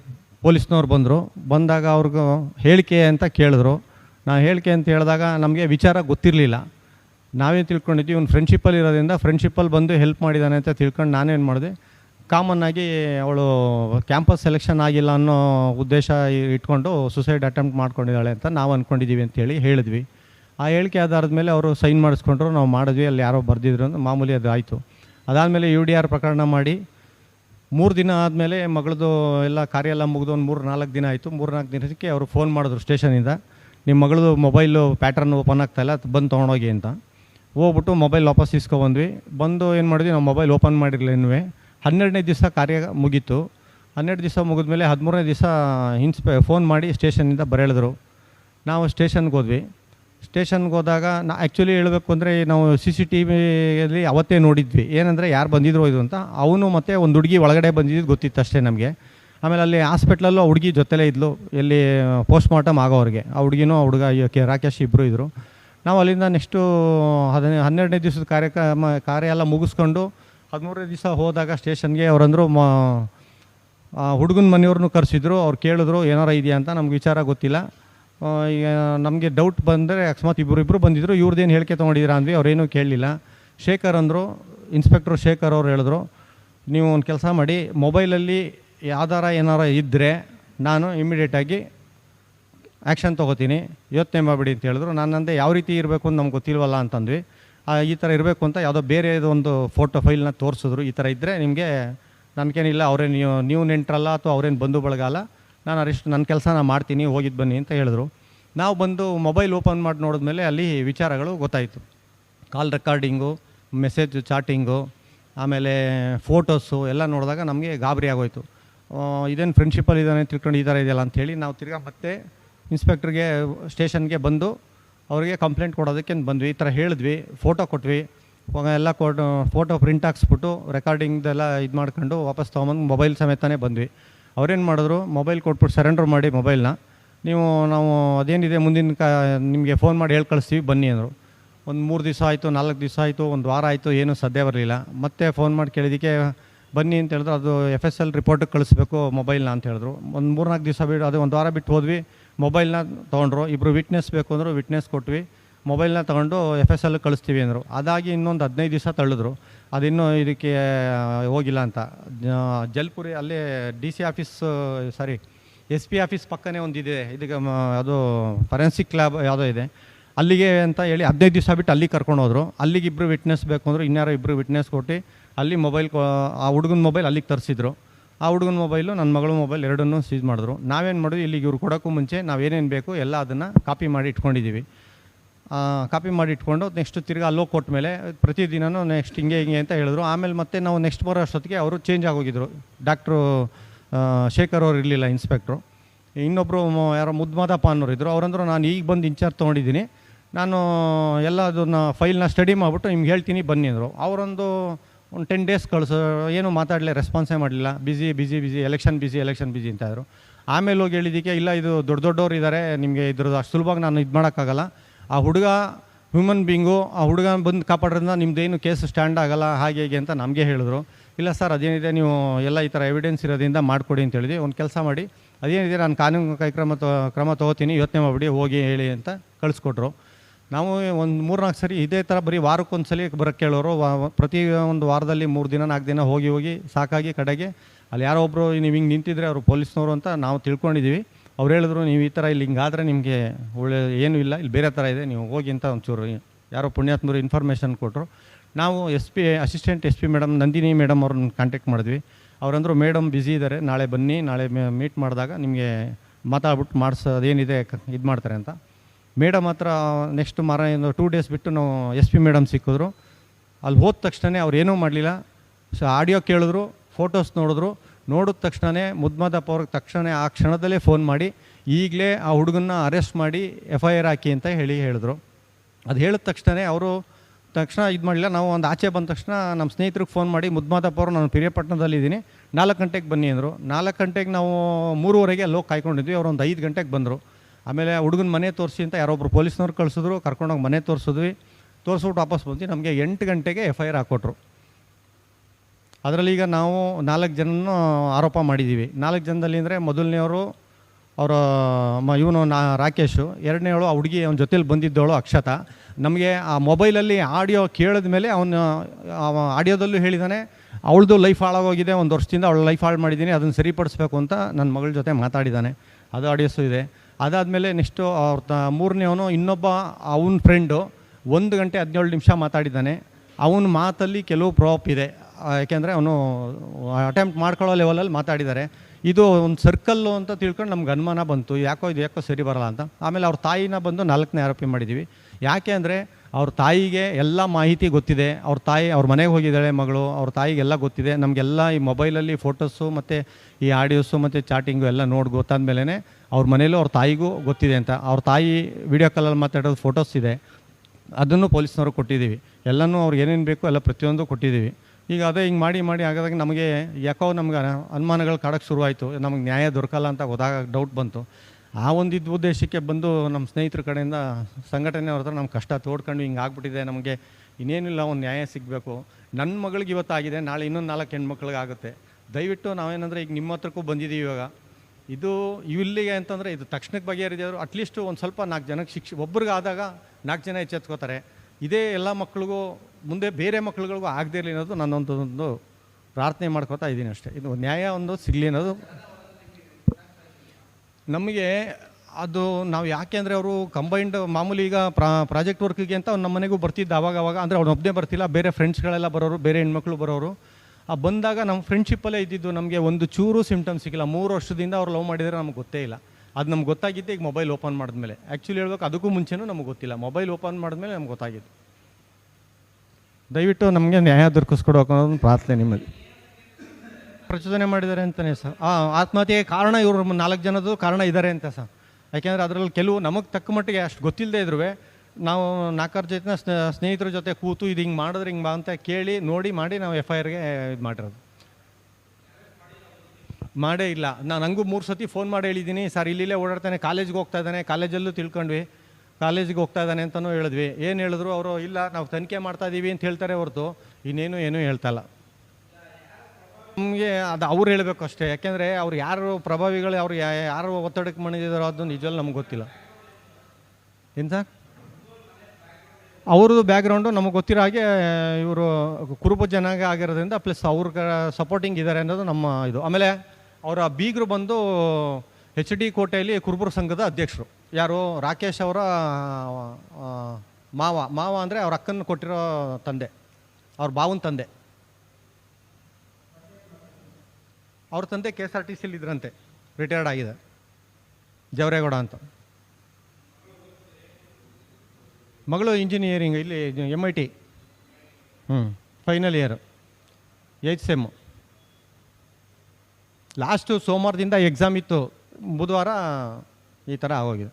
S4: ಪೊಲೀಸ್ನವ್ರು ಬಂದರು. ಬಂದಾಗ ಅವ್ರಿಗೂ ಹೇಳಿಕೆ ಅಂತ ಕೇಳಿದ್ರು. ನಾ ಹೇಳಿಕೆ ಅಂತ ಹೇಳಿದಾಗ ನಮಗೆ ವಿಚಾರ ಗೊತ್ತಿರಲಿಲ್ಲ. ನಾವೇ ತಿಳ್ಕೊಂಡಿದ್ವಿ ಇವ್ನು ಫ್ರೆಂಡ್ಶಿಪ್ಪಲ್ಲಿ ಇರೋದ್ರಿಂದ ಫ್ರೆಂಡ್ಶಿಪ್ಪಲ್ಲಿ ಬಂದು ಹೆಲ್ಪ್ ಮಾಡಿದ್ದಾನೆ ಅಂತ ತಿಳ್ಕೊಂಡು ನಾನೇನು ಮಾಡಿದೆ? ಕಾಮನ್ ಆಗಿ ಅವಳು ಕ್ಯಾಂಪಸ್ ಸೆಲೆಕ್ಷನ್ ಆಗಿಲ್ಲ ಅನ್ನೋ ಉದ್ದೇಶ ಇಟ್ಕೊಂಡು ಸುಸೈಡ್ ಅಟೆಂಪ್ಟ್ ಮಾಡ್ಕೊಂಡಿದ್ದಾಳೆ ಅಂತ ನಾವು ಅಂದ್ಕೊಂಡಿದ್ದೀವಿ ಅಂತೇಳಿ ಹೇಳಿದ್ವಿ. ಆ ಹೇಳಿಕೆ ಆಧಾರದ ಮೇಲೆ ಅವರು ಸೈನ್ ಮಾಡಿಸ್ಕೊಂಡ್ರು, ನಾವು ಮಾಡಿದ್ವಿ, ಅಲ್ಲಿ ಯಾರೋ ಬರೆದಿದ್ರು ಅಂತ ಮಾಮೂಲಿ ಅದು ಆಯಿತು. ಅದಾದಮೇಲೆ ಯು ಡಿ ಆರ್ ಪ್ರಕರಣ ಮಾಡಿ ಮೂರು ದಿನ ಆದಮೇಲೆ ಮಗಳದು ಎಲ್ಲ ಕಾರ್ಯ ಎಲ್ಲ ಮುಗಿದು ಒಂದು ಮೂರು, ನಾಲ್ಕು ದಿನ ಆಯಿತು. ಮೂರು ನಾಲ್ಕು ದಿನಕ್ಕೆ ಅವರು ಫೋನ್ ಮಾಡಿದ್ರು ಸ್ಟೇಷನಿಂದ ನಿಮ್ಮ ಮಗಳದು ಮೊಬೈಲು ಪ್ಯಾಟರ್ನ್ ಓಪನ್ ಆಗ್ತಾಯಿಲ್ಲ ಬಂದು ತೊಗೊಂಡೋಗಿ ಅಂತ. ಹೋಗ್ಬಿಟ್ಟು ಮೊಬೈಲ್ ವಾಪಸ್ ಇಸ್ಕೊಬಂದ್ವಿ ಬಂದು ಏನು ಮಾಡಿದ್ವಿ, ನಾವು ಮೊಬೈಲ್ ಓಪನ್ ಮಾಡಿರಲಿಲ್ವೇ ಹನ್ನೆರಡನೇ ದಿವಸ ಕಾರ್ಯ ಮುಗೀತು. ಹನ್ನೆರಡು ದಿವಸ ಮುಗಿದ್ಮೇಲೆ ಹದಿಮೂರನೇ ದಿವಸ ಇನ್ಸ್ಪೆ ಫೋನ್ ಮಾಡಿ ಸ್ಟೇಷನಿಂದ ಬರೆಳಿದ್ರು ನಾವು ಸ್ಟೇಷನ್ಗೆ ಹೋದ್ವಿ. ಸ್ಟೇಷನ್ಗೆ ಹೋದಾಗ ನಾ ಆ್ಯಕ್ಚುಲಿ ಹೇಳಬೇಕು ಅಂದರೆ ನಾವು ಸಿ ಸಿ ಟಿ ವಿಯಲ್ಲಿ ಅವತ್ತೇ ನೋಡಿದ್ವಿ. ಏನಂದರೆ ಯಾರು ಬಂದಿದ್ರು ಇದು ಅಂತ. ಅವನು ಮತ್ತು ಒಂದು ಹುಡುಗಿ ಒಳಗಡೆ ಬಂದಿದ್ದು ಗೊತ್ತಿತ್ತು ಅಷ್ಟೇ ನಮಗೆ. ಆಮೇಲೆ ಅಲ್ಲಿ ಹಾಸ್ಪಿಟ್ಲಲ್ಲೂ ಹುಡುಗಿ ಜೊತೆಲೇ ಇದ್ಲು. ಎಲ್ಲಿ ಪೋಸ್ಟ್ ಮಾರ್ಟಮ್ ಆಗೋವ್ರಿಗೆ ಆ ಹುಡುಗಿನೂ ಹುಡುಗ ರಾಕೇಶ್ ಇಬ್ಬರು ಇದ್ದರು ನಾವು ಅಲ್ಲಿಂದ ನೆಕ್ಸ್ಟು ಹದಿನೈ, ಹನ್ನೆರಡನೇ ದಿವಸದ ಕಾರ್ಯಕ್ರಮ ಕಾರ್ಯ ಎಲ್ಲ ಮುಗಿಸ್ಕೊಂಡು ಹದಿಮೂರನೇ ದಿವಸ ಹೋದಾಗ ಸ್ಟೇಷನ್ಗೆ ಅವರಂದರು ಮ ಹುಡುಗನ ಮನೆಯವ್ರನ್ನೂ ಕರೆಸಿದ್ರು. ಅವ್ರು ಕೇಳಿದ್ರು, ಏನಾರ ಇದೆಯಾ ಅಂತ? ನಮ್ಗೆ ವಿಚಾರ ಗೊತ್ತಿಲ್ಲ. ಈಗ ನಮಗೆ ಡೌಟ್ ಬಂದರೆ ಅಕಸ್ಮಾತ್ ಇಬ್ಬರು ಇಬ್ಬರು ಬಂದಿದ್ದರು ಇವ್ರದ್ದೇನು ಹೇಳಿಕೆ ತೊಗೊಂಡಿದ್ದೀರಾ ಅಂದ್ವಿ. ಅವರೇನೂ ಕೇಳಲಿಲ್ಲ. ಶೇಖರ್ ಅಂದರು ಇನ್ಸ್ಪೆಕ್ಟ್ರು ಶೇಖರ್ ಅವ್ರು ಹೇಳಿದ್ರು, ನೀವು ಒಂದು ಕೆಲಸ ಮಾಡಿ ಮೊಬೈಲಲ್ಲಿ ಯಾವ್ದಾರ ಏನಾರ ಇದ್ದರೆ ನಾನು ಇಮಿಡಿಯೇಟಾಗಿ ಆ್ಯಕ್ಷನ್ ತೊಗೋತೀನಿ, ಯೋಚನೆ ಮಾಡಿಬಿಡಿ ಅಂತ ಹೇಳಿದ್ರು. ನಾನು ಅಂದೆ ಯಾವ ರೀತಿ ಇರಬೇಕು ಅಂತ ನಮ್ಗೆ ಗೊತ್ತಿಲ್ವಲ್ಲ ಅಂತಂದ್ವಿ. ಈ ಥರ ಇರಬೇಕು ಅಂತ ಯಾವುದೋ ಬೇರೆ ಒಂದು ಫೋಟೋ ಫೈಲ್ನ ತೋರಿಸಿದ್ರು. ಈ ಥರ ಇದ್ದರೆ ನಿಮಗೆ ನನಗೇನಿಲ್ಲ, ಅವರೇ ನೀವು ನೀವು ನೆಂಟ್ರಲ್ಲ ಅಥವಾ ಅವ್ರೇನು ಬಂಧು ಬಳಗಲ್ಲ, ನಾನು ಅರೆಸ್ಟ್ ನನ್ನ ಕೆಲಸ ನಾನು ಮಾಡ್ತೀನಿ ಹೋಗಿದ್ದು ಬನ್ನಿ ಅಂತ ಹೇಳಿದ್ರು. ನಾವು ಬಂದು ಮೊಬೈಲ್ ಓಪನ್ ಮಾಡಿ ನೋಡಿದ್ಮೇಲೆ ಅಲ್ಲಿ ವಿಚಾರಗಳು ಗೊತ್ತಾಯಿತು. ಕಾಲ್ ರೆಕಾರ್ಡಿಂಗು ಮೆಸೇಜ್ ಚಾಟಿಂಗು ಆಮೇಲೆ ಫೋಟೋಸು ಎಲ್ಲ ನೋಡಿದಾಗ ನಮಗೆ ಗಾಬರಿ ಆಗೋಯ್ತು. ಇದೇನು ಫ್ರೆಂಡ್ಶಿಪ್ಪಲ್ಲಿ ಇದ್ದಾನೆ ತಿಳ್ಕೊಂಡು ಈ ಥರ ಇದೆಯಲ್ಲ ಅಂಥೇಳಿ ನಾವು ತಿರ್ಗಾ ಮತ್ತೆ ಇನ್ಸ್ಪೆಕ್ಟ್ರಿಗೆ, ಸ್ಟೇಷನ್ಗೆ ಬಂದು ಅವರಿಗೆ ಕಂಪ್ಲೇಂಟ್ ಕೊಡೋದಕ್ಕೆ ಬಂದ್ವಿ. ಈ ಥರ ಹೇಳಿದ್ವಿ, ಫೋಟೋ ಕೊಟ್ವಿ. ಎಲ್ಲ ಕೊಟ್ಟು ಫೋಟೋ ಪ್ರಿಂಟ್ ಹಾಕ್ಸ್ಬಿಟ್ಟು ರೆಕಾರ್ಡಿಂಗ್ದೆಲ್ಲ ಇದು ಮಾಡ್ಕೊಂಡು ವಾಪಸ್ ತೊಗೊಂಬಂದು ಮೊಬೈಲ್ ಸಮೇತನೇ ಬಂದ್ವಿ. ಅವ್ರೇನು ಮಾಡಿದ್ರು, ಮೊಬೈಲ್ ಕೊಟ್ಬಿಟ್ಟು ಸರೆಂಡರ್ ಮಾಡಿ ಮೊಬೈಲ್ನ. ನೀವು, ನಾವು ಅದೇನಿದೆ ಮುಂದಿನ ಕ, ನಿಮಗೆ ಫೋನ್ ಮಾಡಿ ಹೇಳಿ ಕಳಿಸ್ತೀವಿ, ಬನ್ನಿ ಅಂದರು. ಒಂದು ಮೂರು ದಿವಸ ಆಯಿತು, ನಾಲ್ಕು ದಿವಸ ಆಯಿತು, ಒಂದು ವಾರ ಆಯಿತು, ಏನೂ ಸದ್ಯ ಬರಲಿಲ್ಲ. ಮತ್ತೆ ಫೋನ್ ಮಾಡಿ ಕೇಳಿದ್ದಕ್ಕೆ, ಬನ್ನಿ ಅಂತ ಹೇಳಿದ್ರು, ಅದು ಎಫ್ ಎಸ್ ಎಲ್ ರಿಪೋರ್ಟಿಗೆ ಕಳಿಸ್ಬೇಕು ಮೊಬೈಲ್ನ ಅಂತ ಹೇಳಿದ್ರು. ಒಂದು ಮೂರ್ನಾಲ್ಕು ದಿವಸ ಬಿಟ್ಟು, ಅದು ಒಂದು ವಾರ ಬಿಟ್ಟು ಹೋದ್ವಿ. ಮೊಬೈಲ್ನ ತೊಗೊಂಡ್ರು ಇಬ್ಬರು ವಿಟ್ನೆಸ್ ಬೇಕು ಅಂದರು ವಿಟ್ನೆಸ್ ಕೊಟ್ವಿ. ಮೊಬೈಲ್ನ ತೊಗೊಂಡು ಎಫ್ ಎಸ್ ಎಲ್ ಕಳಿಸ್ತೀವಿ ಅಂದರು. ಅದಾಗಿ ಇನ್ನೊಂದು ಹದಿನೈದು ದಿವಸ ತಳ್ಳಿದ್ರು. ಅದಿನ್ನೂ ಇದಕ್ಕೆ ಹೋಗಿಲ್ಲ ಅಂತ. ಜಲ್ಪುರಿ ಅಲ್ಲೇ D C office sorry S P office ಪಕ್ಕನೇ ಒಂದಿದೆ. ಇದಕ್ಕೆ ಅದು ಫರೆನ್ಸಿಕ್ ಲ್ಯಾಬ್ ಯಾವುದೋ ಇದೆ. ಅಲ್ಲಿಗೆ ಅಂತ ಹೇಳಿ ಹದಿನೈದು ದಿವಸ ಬಿಟ್ಟು ಅಲ್ಲಿಗೆ ಕರ್ಕೊಂಡು ಹೋದರು. ಅಲ್ಲಿಗೆ ಇಬ್ಬರು ವಿಟ್ನೆಸ್ ಬೇಕು ಅಂದರು, ಇನ್ಯಾರೋ ಇಬ್ಬರು ವಿಟ್ನೆಸ್ ಕೊಟ್ಟು, ಅಲ್ಲಿ ಮೊಬೈಲ್ ಆ ಹುಡುಗನ ಮೊಬೈಲ್ ಅಲ್ಲಿಗೆ ತರಿಸಿದ್ರು. ಆ ಹುಡುಗನ ಮೊಬೈಲು ನನ್ನ ಮಗಳ ಮೊಬೈಲ್ ಎರಡನ್ನೂ ಸೀಸ್ ಮಾಡಿದ್ರು. ನಾವೇನು ಮಾಡಿದ್ವಿ? ಇಲ್ಲಿಗೆ ಇವ್ರು ಕೊಡೋಕ್ಕೂ ಮುಂಚೆ ನಾವೇನೇನು ಬೇಕು ಎಲ್ಲ ಅದನ್ನು ಕಾಪಿ ಮಾಡಿ ಇಟ್ಕೊಂಡಿದ್ದೀವಿ ಕಾಪಿ ಮಾಡಿ ಇಟ್ಕೊಂಡು ನೆಕ್ಸ್ಟ್ ತಿರ್ಗಿ ಅಲ್ಲೋ ಕೊಟ್ಟ ಮೇಲೆ ಪ್ರತಿದಿನವೂ ನೆಕ್ಸ್ಟ್ ಹಿಂಗೆ ಹಿಂಗೆ ಅಂತ ಹೇಳಿದ್ರು. ಆಮೇಲೆ ಮತ್ತೆ ನಾವು ನೆಕ್ಸ್ಟ್ ಬರೋ ಅಷ್ಟೊತ್ತಿಗೆ ಅವರು ಚೇಂಜ್ ಆಗೋಗಿದ್ರು. ಡಾಕ್ಟ್ರು ಶೇಖರ್ ಅವರು ಇರಲಿಲ್ಲ ಇನ್ಸ್ಪೆಕ್ಟ್ರು ಇನ್ನೊಬ್ಬರು ಯಾರೋ ಮುದ್ಮದಪ್ಪ ಅನ್ನೋರು ಇದ್ದರು ಅವರಂದ್ರು ನಾನು ಈಗ ಬಂದು ಇನ್ಚಾರ್ಜ್ ತೊಗೊಂಡಿದ್ದೀನಿ. ನಾನು ಎಲ್ಲ ಅದನ್ನ ಫೈಲ್ನ ಸ್ಟಡಿ ಮಾಡಿಬಿಟ್ಟು ನಿಮ್ಗೆ ಹೇಳ್ತೀನಿ ಬನ್ನಿ ಅಂದರು. ಅವರೊಂದು ಒಂದು ಟೆನ್ ಡೇಸ್ ಕಳಿಸೋ, ಏನು ಮಾತಾಡಲಿ ರೆಸ್ಪಾನ್ಸೇ ಮಾಡಲಿಲ್ಲ. ಬಿಸಿ ಬಿಸಿ ಬಿಸಿ ಎಲೆಕ್ಷನ್ ಬಿಸಿ ಎಲೆಕ್ಷನ್ ಬಿಸಿ ಅಂತ ಇದ್ದರು ಆಮೇಲೆ ಹೋಗಿ ಹೇಳಿದ್ದಕ್ಕೆ ಇಲ್ಲ, ಇದು ದೊಡ್ಡ ದೊಡ್ಡವ್ರು ಇದ್ದಾರೆ ನಿಮಗೆ ಇದ್ರದ್ದು ಅಷ್ಟು ಸುಲಭವಾಗಿ ನಾನು ಇದು ಮಾಡೋಕ್ಕಾಗಲ್ಲ. ಆ ಹುಡುಗ ಹ್ಯೂಮನ್ ಬೀಯಿಂಗು ಆ ಹುಡುಗ ಬಂದು ಕಾಪಾಡೋದ್ರಿಂದ ನಿಮ್ಮದೇನು ಕೇಸ್ ಸ್ಟ್ಯಾಂಡ್ ಆಗಲ್ಲ, ಹಾಗೆ, ಹೇಗೆ ಅಂತ ನಮಗೆ ಹೇಳಿದ್ರು. ಇಲ್ಲ ಸರ್ ಅದೇನಿದೆ, ನೀವು ಎಲ್ಲ ಈ ಥರ ಎವಿಡೆನ್ಸ್ ಇರೋದ್ರಿಂದ ಮಾಡಿಕೊಡಿ ಅಂತ ಹೇಳಿದ್ವಿ. ಒಂದು ಕೆಲಸ ಮಾಡಿ, ಅದೇನಿದೆ, ನಾನು ಕಾನೂನು ಕೈ ಕ್ರಮ ತೊ, ಕ್ರಮ ತೊಗೋತೀನಿ, ಯೋಚನೆ ಮಾಡಿಬಿಡಿ, ಹೋಗಿ ಹೇಳಿ ಅಂತ ಕಳಿಸ್ಕೊಟ್ರು. ನಾವು ಒಂದು ಮೂರ್ನಾಲ್ಕು ಸರಿ ಇದೇ ಥರ ಬರೀ ವಾರಕ್ಕೊಂದು ಸಲ ಬರೋಕ್ಕೆ ಕೇಳೋರು, ವಾ- ಪ್ರತಿ ಒಂದು ವಾರದಲ್ಲಿ ಮೂರು ದಿನ, ನಾಲ್ಕು ದಿನ ಹೋಗಿ ಹೋಗಿ ಸಾಕಾಗಿ ಕಡೆಗೆ ಅಲ್ಲಿ ಯಾರೋ ಒಬ್ಬರು ನೀವು ಹಿಂಗೆ ನಿಂತಿದ್ರೆ ಅವರು ಪೊಲೀಸ್ನವರು ಅಂತ ನಾವು ತಿಳ್ಕೊಂಡಿದ್ದೀವಿ ಅವ್ರು ಹೇಳಿದ್ರು, ನೀವು ಈ ಥರ ಇಲ್ಲಿ ಹಿಂಗಾದರೆ ನಿಮಗೆ ಒಳ್ಳೆ ಏನೂ ಇಲ್ಲ, ಇಲ್ಲಿ ಬೇರೆ ಥರ ಇದೆ, ನೀವು ಹೋಗಿ ಅಂತ ಒಂಚೂರು ಯಾರೋ ಪುಣ್ಯಾತ್ಮರು ಇನ್ಫಾರ್ಮೇಷನ್ ಕೊಟ್ಟರು ನಾವು S P assistant S P madam Nandini madam ಅವ್ರನ್ನ ಕಾಂಟ್ಯಾಕ್ಟ್ ಮಾಡಿದ್ವಿ. ಅವರಂದರು ಮೇಡಮ್ ಬ್ಯುಸಿ ಇದ್ದಾರೆ ನಾಳೆ ಬನ್ನಿ, ನಾಳೆ ಮೀಟ್ ಮಾಡಿದಾಗ ನಿಮಗೆ ಮಾತಾಡ್ಬಿಟ್ಟು ಮಾಡಿಸೋದೇನಿದೆ ಇದು ಮಾಡ್ತಾರೆ ಅಂತ. ಮೇಡಮ್ ಹತ್ರ ನೆಕ್ಸ್ಟ್ ಮರ ಟೂ ಡೇಸ್ ಬಿಟ್ಟು ನಾವು ಎಸ್ ಪಿ ಮೇಡಮ್ ಸಿಕ್ಕಿದ್ರು. ಅಲ್ಲಿ ಹೋದ ತಕ್ಷಣ ಅವ್ರು ಏನೂ ಮಾಡಲಿಲ್ಲ. ಸೊ ಆಡಿಯೋ ಕೇಳಿದ್ರು ಫೋಟೋಸ್ ನೋಡಿದ್ರು. ನೋಡಿದ ತಕ್ಷಣವೇ ಮುದ್ಮದಪ್ಪ ಅವ್ರಿಗೆ ತಕ್ಷಣ ಆ ಕ್ಷಣದಲ್ಲೇ ಫೋನ್ ಮಾಡಿ, ಈಗಲೇ ಆ ಹುಡುಗನ್ನ ಅರೆಸ್ಟ್ ಮಾಡಿ ಎಫ್ ಐ ಆರ್ ಹಾಕಿ ಅಂತ ಹೇಳಿ ಹೇಳಿದ್ರು. ಅದು ಹೇಳಿದ ತಕ್ಷಣ ಅವರು ತಕ್ಷಣ ಇದು ಮಾಡಲಿಲ್ಲ. ನಾವು ಒಂದು ಆಚೆ ಬಂದ ತಕ್ಷಣ ನಮ್ಮ ಸ್ನೇಹಿತರಿಗೆ ಫೋನ್ ಮಾಡಿ, ಮುದ್ಮಾದಪ್ಪ ಅವರು ನಾನು ಪಿರಿಯಪಟ್ಟಣದಲ್ಲಿದ್ದೀನಿ ನಾಲ್ಕು ಗಂಟೆಗೆ ಬನ್ನಿ ಅಂದರು. ನಾಲ್ಕು ಗಂಟೆಗೆ ನಾವು ಮೂರುವರೆಗೆ ಅಲ್ಲಿ ಹೋಗಿ ಕಾಯ್ಕೊಂಡಿದ್ವಿ. ಅವ್ರು ಒಂದು ಐದು ಗಂಟೆಗೆ ಬಂದರು. ಆಮೇಲೆ ಹುಡುಗನ ಮನೆ ತೋರಿಸಿ ಅಂತ ಯಾರೊಬ್ರು ಪೊಲೀಸ್ನವ್ರು ಕಳಿಸಿದ್ರು, ಕರ್ಕೊಂಡೋಗಿ ಮನೆ ತೋರಿಸಿದ್ವಿ. ತೋರಿಸ್ಬಿಟ್ಟು ವಾಪಸ್ ಬಂದು ನಮಗೆ ಎಂಟು ಗಂಟೆಗೆ ಎಫ್ ಐ ಆರ್ ಹಾಕ್ಕೊಟ್ರು. ಅದರಲ್ಲಿ ಈಗ ನಾವು ನಾಲ್ಕು ಜನನ ಆರೋಪ ಮಾಡಿದ್ದೀವಿ. ನಾಲ್ಕು ಜನದಲ್ಲಿ ಅಂದರೆ ಮೊದಲನೆಯವರು ಅವರ ಮ, ಇವನು ನಾ, ರಾಕೇಶು ಎರಡನೇವಳು ಆ ಹುಡುಗಿ, ಅವನ ಜೊತೇಲಿ ಬಂದಿದ್ದವಳು ಅಕ್ಷತ. ನಮಗೆ ಆ ಮೊಬೈಲಲ್ಲಿ ಆಡಿಯೋ ಕೇಳಿದ ಮೇಲೆ ಅವನು ಆಡಿಯೋದಲ್ಲೂ ಹೇಳಿದ್ದಾನೆ ಅವಳದು ಲೈಫ್ ಹಾಳಾಗೋಗಿದೆ, ಒಂದು ವರ್ಷದಿಂದ ಅವಳ ಲೈಫ್ ಹಾಳು ಮಾಡಿದ್ದೀನಿ, ಅದನ್ನು ಸರಿಪಡಿಸ್ಬೇಕು ಅಂತ ನನ್ನ ಮಗಳ ಜೊತೆ ಮಾತಾಡಿದ್ದಾನೆ ಅದು ಆಡಿಯೋಸು ಇದೆ. ಅದಾದಮೇಲೆ ನೆಕ್ಸ್ಟು ಅವ್ರ ಮೂರನೇವನು ಇನ್ನೊಬ್ಬ ಅವನ ಫ್ರೆಂಡು ಒಂದು ಗಂಟೆ ಹದಿನೇಳು ನಿಮಿಷ ಮಾತಾಡಿದ್ದಾನೆ. ಅವನ ಮಾತಲ್ಲಿ ಕೆಲವು ಪ್ರಾಪ್ ಇದೆ. ಯಾಕೆಂದರೆ ಅವನು ಅಟೆಂಪ್ಟ್ ಮಾಡ್ಕೊಳ್ಳೋ ಲೆವೆಲಲ್ಲಿ ಮಾತಾಡಿದ್ದಾರೆ. ಇದು ಒಂದು ಸರ್ಕಲ್ಲು ಅಂತ ತಿಳ್ಕೊಂಡು ನಮ್ಗೆ ಅನುಮಾನ ಬಂತು. ಯಾಕೋ ಇದು ಯಾಕೋ ಸರಿ ಬರಲ್ಲ ಅಂತ. ಆಮೇಲೆ ಅವ್ರ ತಾಯಿನ ಬಂದು ನಾಲ್ಕನೇ ಆರೋಪಿ ಮಾಡಿದ್ದೀವಿ ಯಾಕೆ ಅಂದರೆ ಅವ್ರ ತಾಯಿಗೆ ಎಲ್ಲ ಮಾಹಿತಿ ಗೊತ್ತಿದೆ. ಅವ್ರ ತಾಯಿ ಅವ್ರ ಮನೆಗೆ ಹೋಗಿದ್ದಾಳೆ ಮಗಳು, ಅವ್ರ ತಾಯಿಗೆಲ್ಲ ಗೊತ್ತಿದೆ. ನಮಗೆಲ್ಲ ಈ ಮೊಬೈಲಲ್ಲಿ ಫೋಟೋಸು ಮತ್ತು ಈ ಆಡಿಯೋಸು ಮತ್ತು ಚಾಟಿಂಗು ಎಲ್ಲ ನೋಡಿ ಗೊತ್ತಾದ್ಮೇಲೆ ಅವ್ರ ಮನೇಲೂ ಅವ್ರ ತಾಯಿಗೂ ಗೊತ್ತಿದೆ ಅಂತ. ಅವ್ರ ತಾಯಿ ವಿಡಿಯೋ ಕಾಲಲ್ಲಿ ಮಾತಾಡೋದು ಫೋಟೋಸ್ ಇದೆ. ಅದನ್ನು ಪೊಲೀಸ್ನವ್ರು ಕೊಟ್ಟಿದ್ದೀವಿ. ಎಲ್ಲನೂ ಅವ್ರಿಗೆ ಏನೇನು ಬೇಕು ಎಲ್ಲ ಪ್ರತಿಯೊಂದು ಕೊಟ್ಟಿದ್ದೀವಿ. ಈಗ ಅದೇ ಹಿಂಗೆ ಮಾಡಿ ಮಾಡಿ ಆಗಾದಾಗ ನಮಗೆ ಯಾಕೋ ನಮ್ಗೆ ಅನುಮಾನಗಳು ಕಾಡೋಕ್ಕೆ ಶುರುವಾಯಿತು. ನಮಗೆ ನ್ಯಾಯ ದೊರಕಲ್ಲ ಅಂತ ಗೊತ್ತಾಗ ಡೌಟ್ ಬಂತು. ಆ ಒಂದು ಇದ್ದ ಉದ್ದೇಶಕ್ಕೆ ಬಂದು ನಮ್ಮ ಸ್ನೇಹಿತರ ಕಡೆಯಿಂದ ಸಂಘಟನೆ ಹತ್ರ ನಮ್ಮ ಕಷ್ಟ ತೋಡ್ಕೊಂಡು ಹಿಂಗೆ ಆಗ್ಬಿಟ್ಟಿದೆ, ನಮಗೆ ಇನ್ನೇನಿಲ್ಲ, ಒಂದು ನ್ಯಾಯ ಸಿಗಬೇಕು. ನನ್ನ ಮಗಳಿಗೆ ಇವತ್ತಾಗಿದೆ, ನಾಳೆ ಇನ್ನೊಂದು ನಾಲ್ಕು ಹೆಣ್ಮಕ್ಳಿಗೆ ಆಗುತ್ತೆ. ದಯವಿಟ್ಟು ನಾವೇನಂದರೆ ಈಗ ನಿಮ್ಮ ಹತ್ರಕ್ಕೂ ಬಂದಿದ್ದೀವಿ ಇವಾಗ. ಇದು ಇಲ್ಲಿಗೆ ಅಂತಂದರೆ ಇದು ತಕ್ಷಣಕ್ಕೆ ಬಗೆಹರಿದ್ರು ಅಟ್ಲೀಸ್ಟ್ ಒಂದು ಸ್ವಲ್ಪ ನಾಲ್ಕು ಜನಕ್ಕೆ ಶಿಕ್ಷೆ ಒಬ್ರಿಗಾದಾಗ ನಾಲ್ಕು ಜನ ಎಚ್ಚೆತ್ಕೋತಾರೆ ಇದೇ ಎಲ್ಲ ಮಕ್ಳಿಗೂ ಮುಂದೆ ಬೇರೆ ಮಕ್ಳುಗಳಿಗೂ ಆಗದೇ ಇರಲಿ ಅನ್ನೋದು ನನ್ನೊಂದು ಒಂದು ಪ್ರಾರ್ಥನೆ ಮಾಡ್ಕೋತಾ ಇದ್ದೀನಿ ಅಷ್ಟೇ. ಇದು ನ್ಯಾಯ ಒಂದು ಸಿಗಲಿ ಅನ್ನೋದು ನಮಗೆ ಅದು ನಾವು ಯಾಕೆ ಅಂದರೆ ಅವರು ಕಂಬೈಂಡ್ ಮಾಮೂಲಿ ಈಗ ಪ್ರಾ ಪ್ರಾಜೆಕ್ಟ್ ವರ್ಕಿಗೆ ಅಂತ ನಮ್ಮ ಮನೆಗೂ ಬರ್ತಿದ್ದ ಅವಾಗ ಅವಾಗ, ಅಂದರೆ ಒಬ್ಬನೇ ಬರ್ತಿಲ್ಲ, ಬೇರೆ ಫ್ರೆಂಡ್ಸ್ಗಳೆಲ್ಲ ಬರೋರು, ಬೇರೆ ಹೆಣ್ಮಕ್ಳು ಬರೋರು. ಆ ಬಂದಾಗ ನಮ್ಮ ಫ್ರೆಂಡ್ಶಿಪ್ಪಲ್ಲೇ ಇದ್ದಿದ್ದು ನಮಗೆ ಒಂದು ಚೂರು ಸಿಮ್ಟಮ್ಸ್ ಸಿಕ್ಕಿಲ್ಲ. ಮೂರು ವರ್ಷದಿಂದ ಅವ್ರು ಲವ್ ಮಾಡಿದರೆ ನಮ್ಗೆ ಗೊತ್ತೇ ಇಲ್ಲ. ಅದು ನಮ್ಗೆ ಗೊತ್ತಾಗಿದ್ದೆ ಈಗ ಮೊಬೈಲ್ ಓಪನ್ ಮಾಡಿದ್ಮೇಲೆ. ಆ್ಯಕ್ಚುಲಿ ಹೇಳ್ಬೇಕು, ಅದಕ್ಕೂ ಮುಂಚೆನೂ ನಮ್ಗೆ ಗೊತ್ತಿಲ್ಲ. ಮೊಬೈಲ್ ಓಪನ್ ಮಾಡಿದ್ಮೇಲೆ ನಮ್ಗೆ ಗೊತ್ತಾಗಿದ್ದು. ದಯವಿಟ್ಟು ನಮಗೆ ನ್ಯಾಯ ದೊರಕಿಸ್ಕೊಡೋಕೆ ಪ್ರಾರ್ಥನೆ ನಿಮ್ಮಲ್ಲಿ. ಪ್ರಚೋದನೆ ಮಾಡಿದ್ದಾರೆ ಅಂತಲೇ ಸರ್. ಆ ಆತ್ಮಹತ್ಯೆಗೆ ಕಾರಣ ಇವರು ನಾಲ್ಕು ಜನದ್ದು ಕಾರಣ ಇದ್ದಾರೆ ಅಂತ ಸರ್. ಯಾಕೆಂದರೆ ಅದರಲ್ಲಿ ಕೆಲವು ನಮಗೆ ತಕ್ಕ ಮಟ್ಟಿಗೆ ಅಷ್ಟು ಗೊತ್ತಿಲ್ಲದೆ ಇದ್ರೂ ನಾವು ನಾಲ್ಕಾರು ಜೊತೆ ಸ್ನೇಹಿತರ ಜೊತೆ ಕೂತು ಇದು ಹಿಂಗೆ ಮಾಡಿದ್ರೆ ಹಿಂಗೆ ಅಂತ ಕೇಳಿ, ನೋಡಿ, ಮಾಡಿ ನಾವು ಎಫ್ ಐ ಆರ್ಗೆ ಇದು ಮಾಡಿರೋದು. ಮಾಡೇ ಇಲ್ಲ. ನಾನು ನನಗೂ ಮೂರು ಸತಿ ಫೋನ್ ಮಾಡಿ ಹೇಳಿದ್ದೀನಿ, ಸರ್, ಇಲ್ಲಿಲ್ಲೇ ಓಡಾಡ್ತಾನೆ, ಕಾಲೇಜ್ಗೆ ಹೋಗ್ತಾ ಇದ್ದಾನೆ, ಕಾಲೇಜಲ್ಲೂ ತಿಳ್ಕೊಂಡ್ವಿ, ಕಾಲೇಜಿಗೆ ಹೋಗ್ತಾ ಇದ್ದಾನೆ ಅಂತಲೂ ಹೇಳಿದ್ವಿ. ಏನು ಹೇಳಿದ್ರು, ಅವರು, ಇಲ್ಲ, ನಾವು ತನಿಖೆ ಮಾಡ್ತಾ ಇದ್ದೀವಿ ಅಂತ ಹೇಳ್ತಾರೆ ಹೊರತು, ಇನ್ನೇನು ಏನೂ ಹೇಳ್ತಾ ಇಲ್ಲ. ನಮಗೆ ಅದು ಅವ್ರು ಹೇಳಬೇಕು ಅಷ್ಟೇ. ಯಾಕೆಂದರೆ ಅವ್ರು ಯಾರು ಪ್ರಭಾವಿಗಳು, ಅವ್ರು ಯಾರು ಒತ್ತಡಕ್ಕೆ ಮಣಿದಿದ್ದಾರೋ ಅದು ನಿಜವಲ್ಲ ನಮ್ಗೆ ಗೊತ್ತಿಲ್ಲ. ಏನು ಸರ್? ಅವ್ರದ್ದು ಬ್ಯಾಕ್ಗ್ರೌಂಡು ನಮಗೆ ಗೊತ್ತಿರೋ ಹಾಗೆ, ಇವರು ಕುರುಬ ಜನಾಂಗ ಆಗಿರೋದ್ರಿಂದ ಪ್ಲಸ್ ಅವ್ರ ಸಪೋರ್ಟಿಂಗ್ ಇದ್ದಾರೆ ಅನ್ನೋದು ನಮ್ಮ ಇದು. ಆಮೇಲೆ ಅವರ ಬೀಗರು ಬಂದು ಎಚ್ ಡಿ ಕೋಟೆಯಲ್ಲಿ ಕುರುಬರ ಸಂಘದ ಅಧ್ಯಕ್ಷರು. ಯಾರು? ರಾಕೇಶ್ ಅವರ ಮಾವ. ಮಾವ ಅಂದರೆ ಅವ್ರ ಅಕ್ಕನ ಕೊಟ್ಟಿರೋ ತಂದೆ. ಅವ್ರ ಬಾವನ ತಂದೆ. ಅವ್ರ ತಂದೆ ಕೆ ಎಸ್ ಆರ್ ಟಿ ಸಿಲಿ ಇದ್ರಂತೆ ರಿಟೈರ್ಡ್ ಆಗಿದೆ. ಜವರೇಗೌಡ ಅಂತ. ಮಗಳು ಇಂಜಿನಿಯರಿಂಗ್ ಇಲ್ಲಿ ಎಂ ಐ ಟಿ ಹ್ಞೂ final year eighth sem last ಸೋಮವಾರದಿಂದ ಎಕ್ಸಾಮ್ ಇತ್ತು. ಬುಧವಾರ ಈ ಥರ ಆಗೋಗಿದೆ.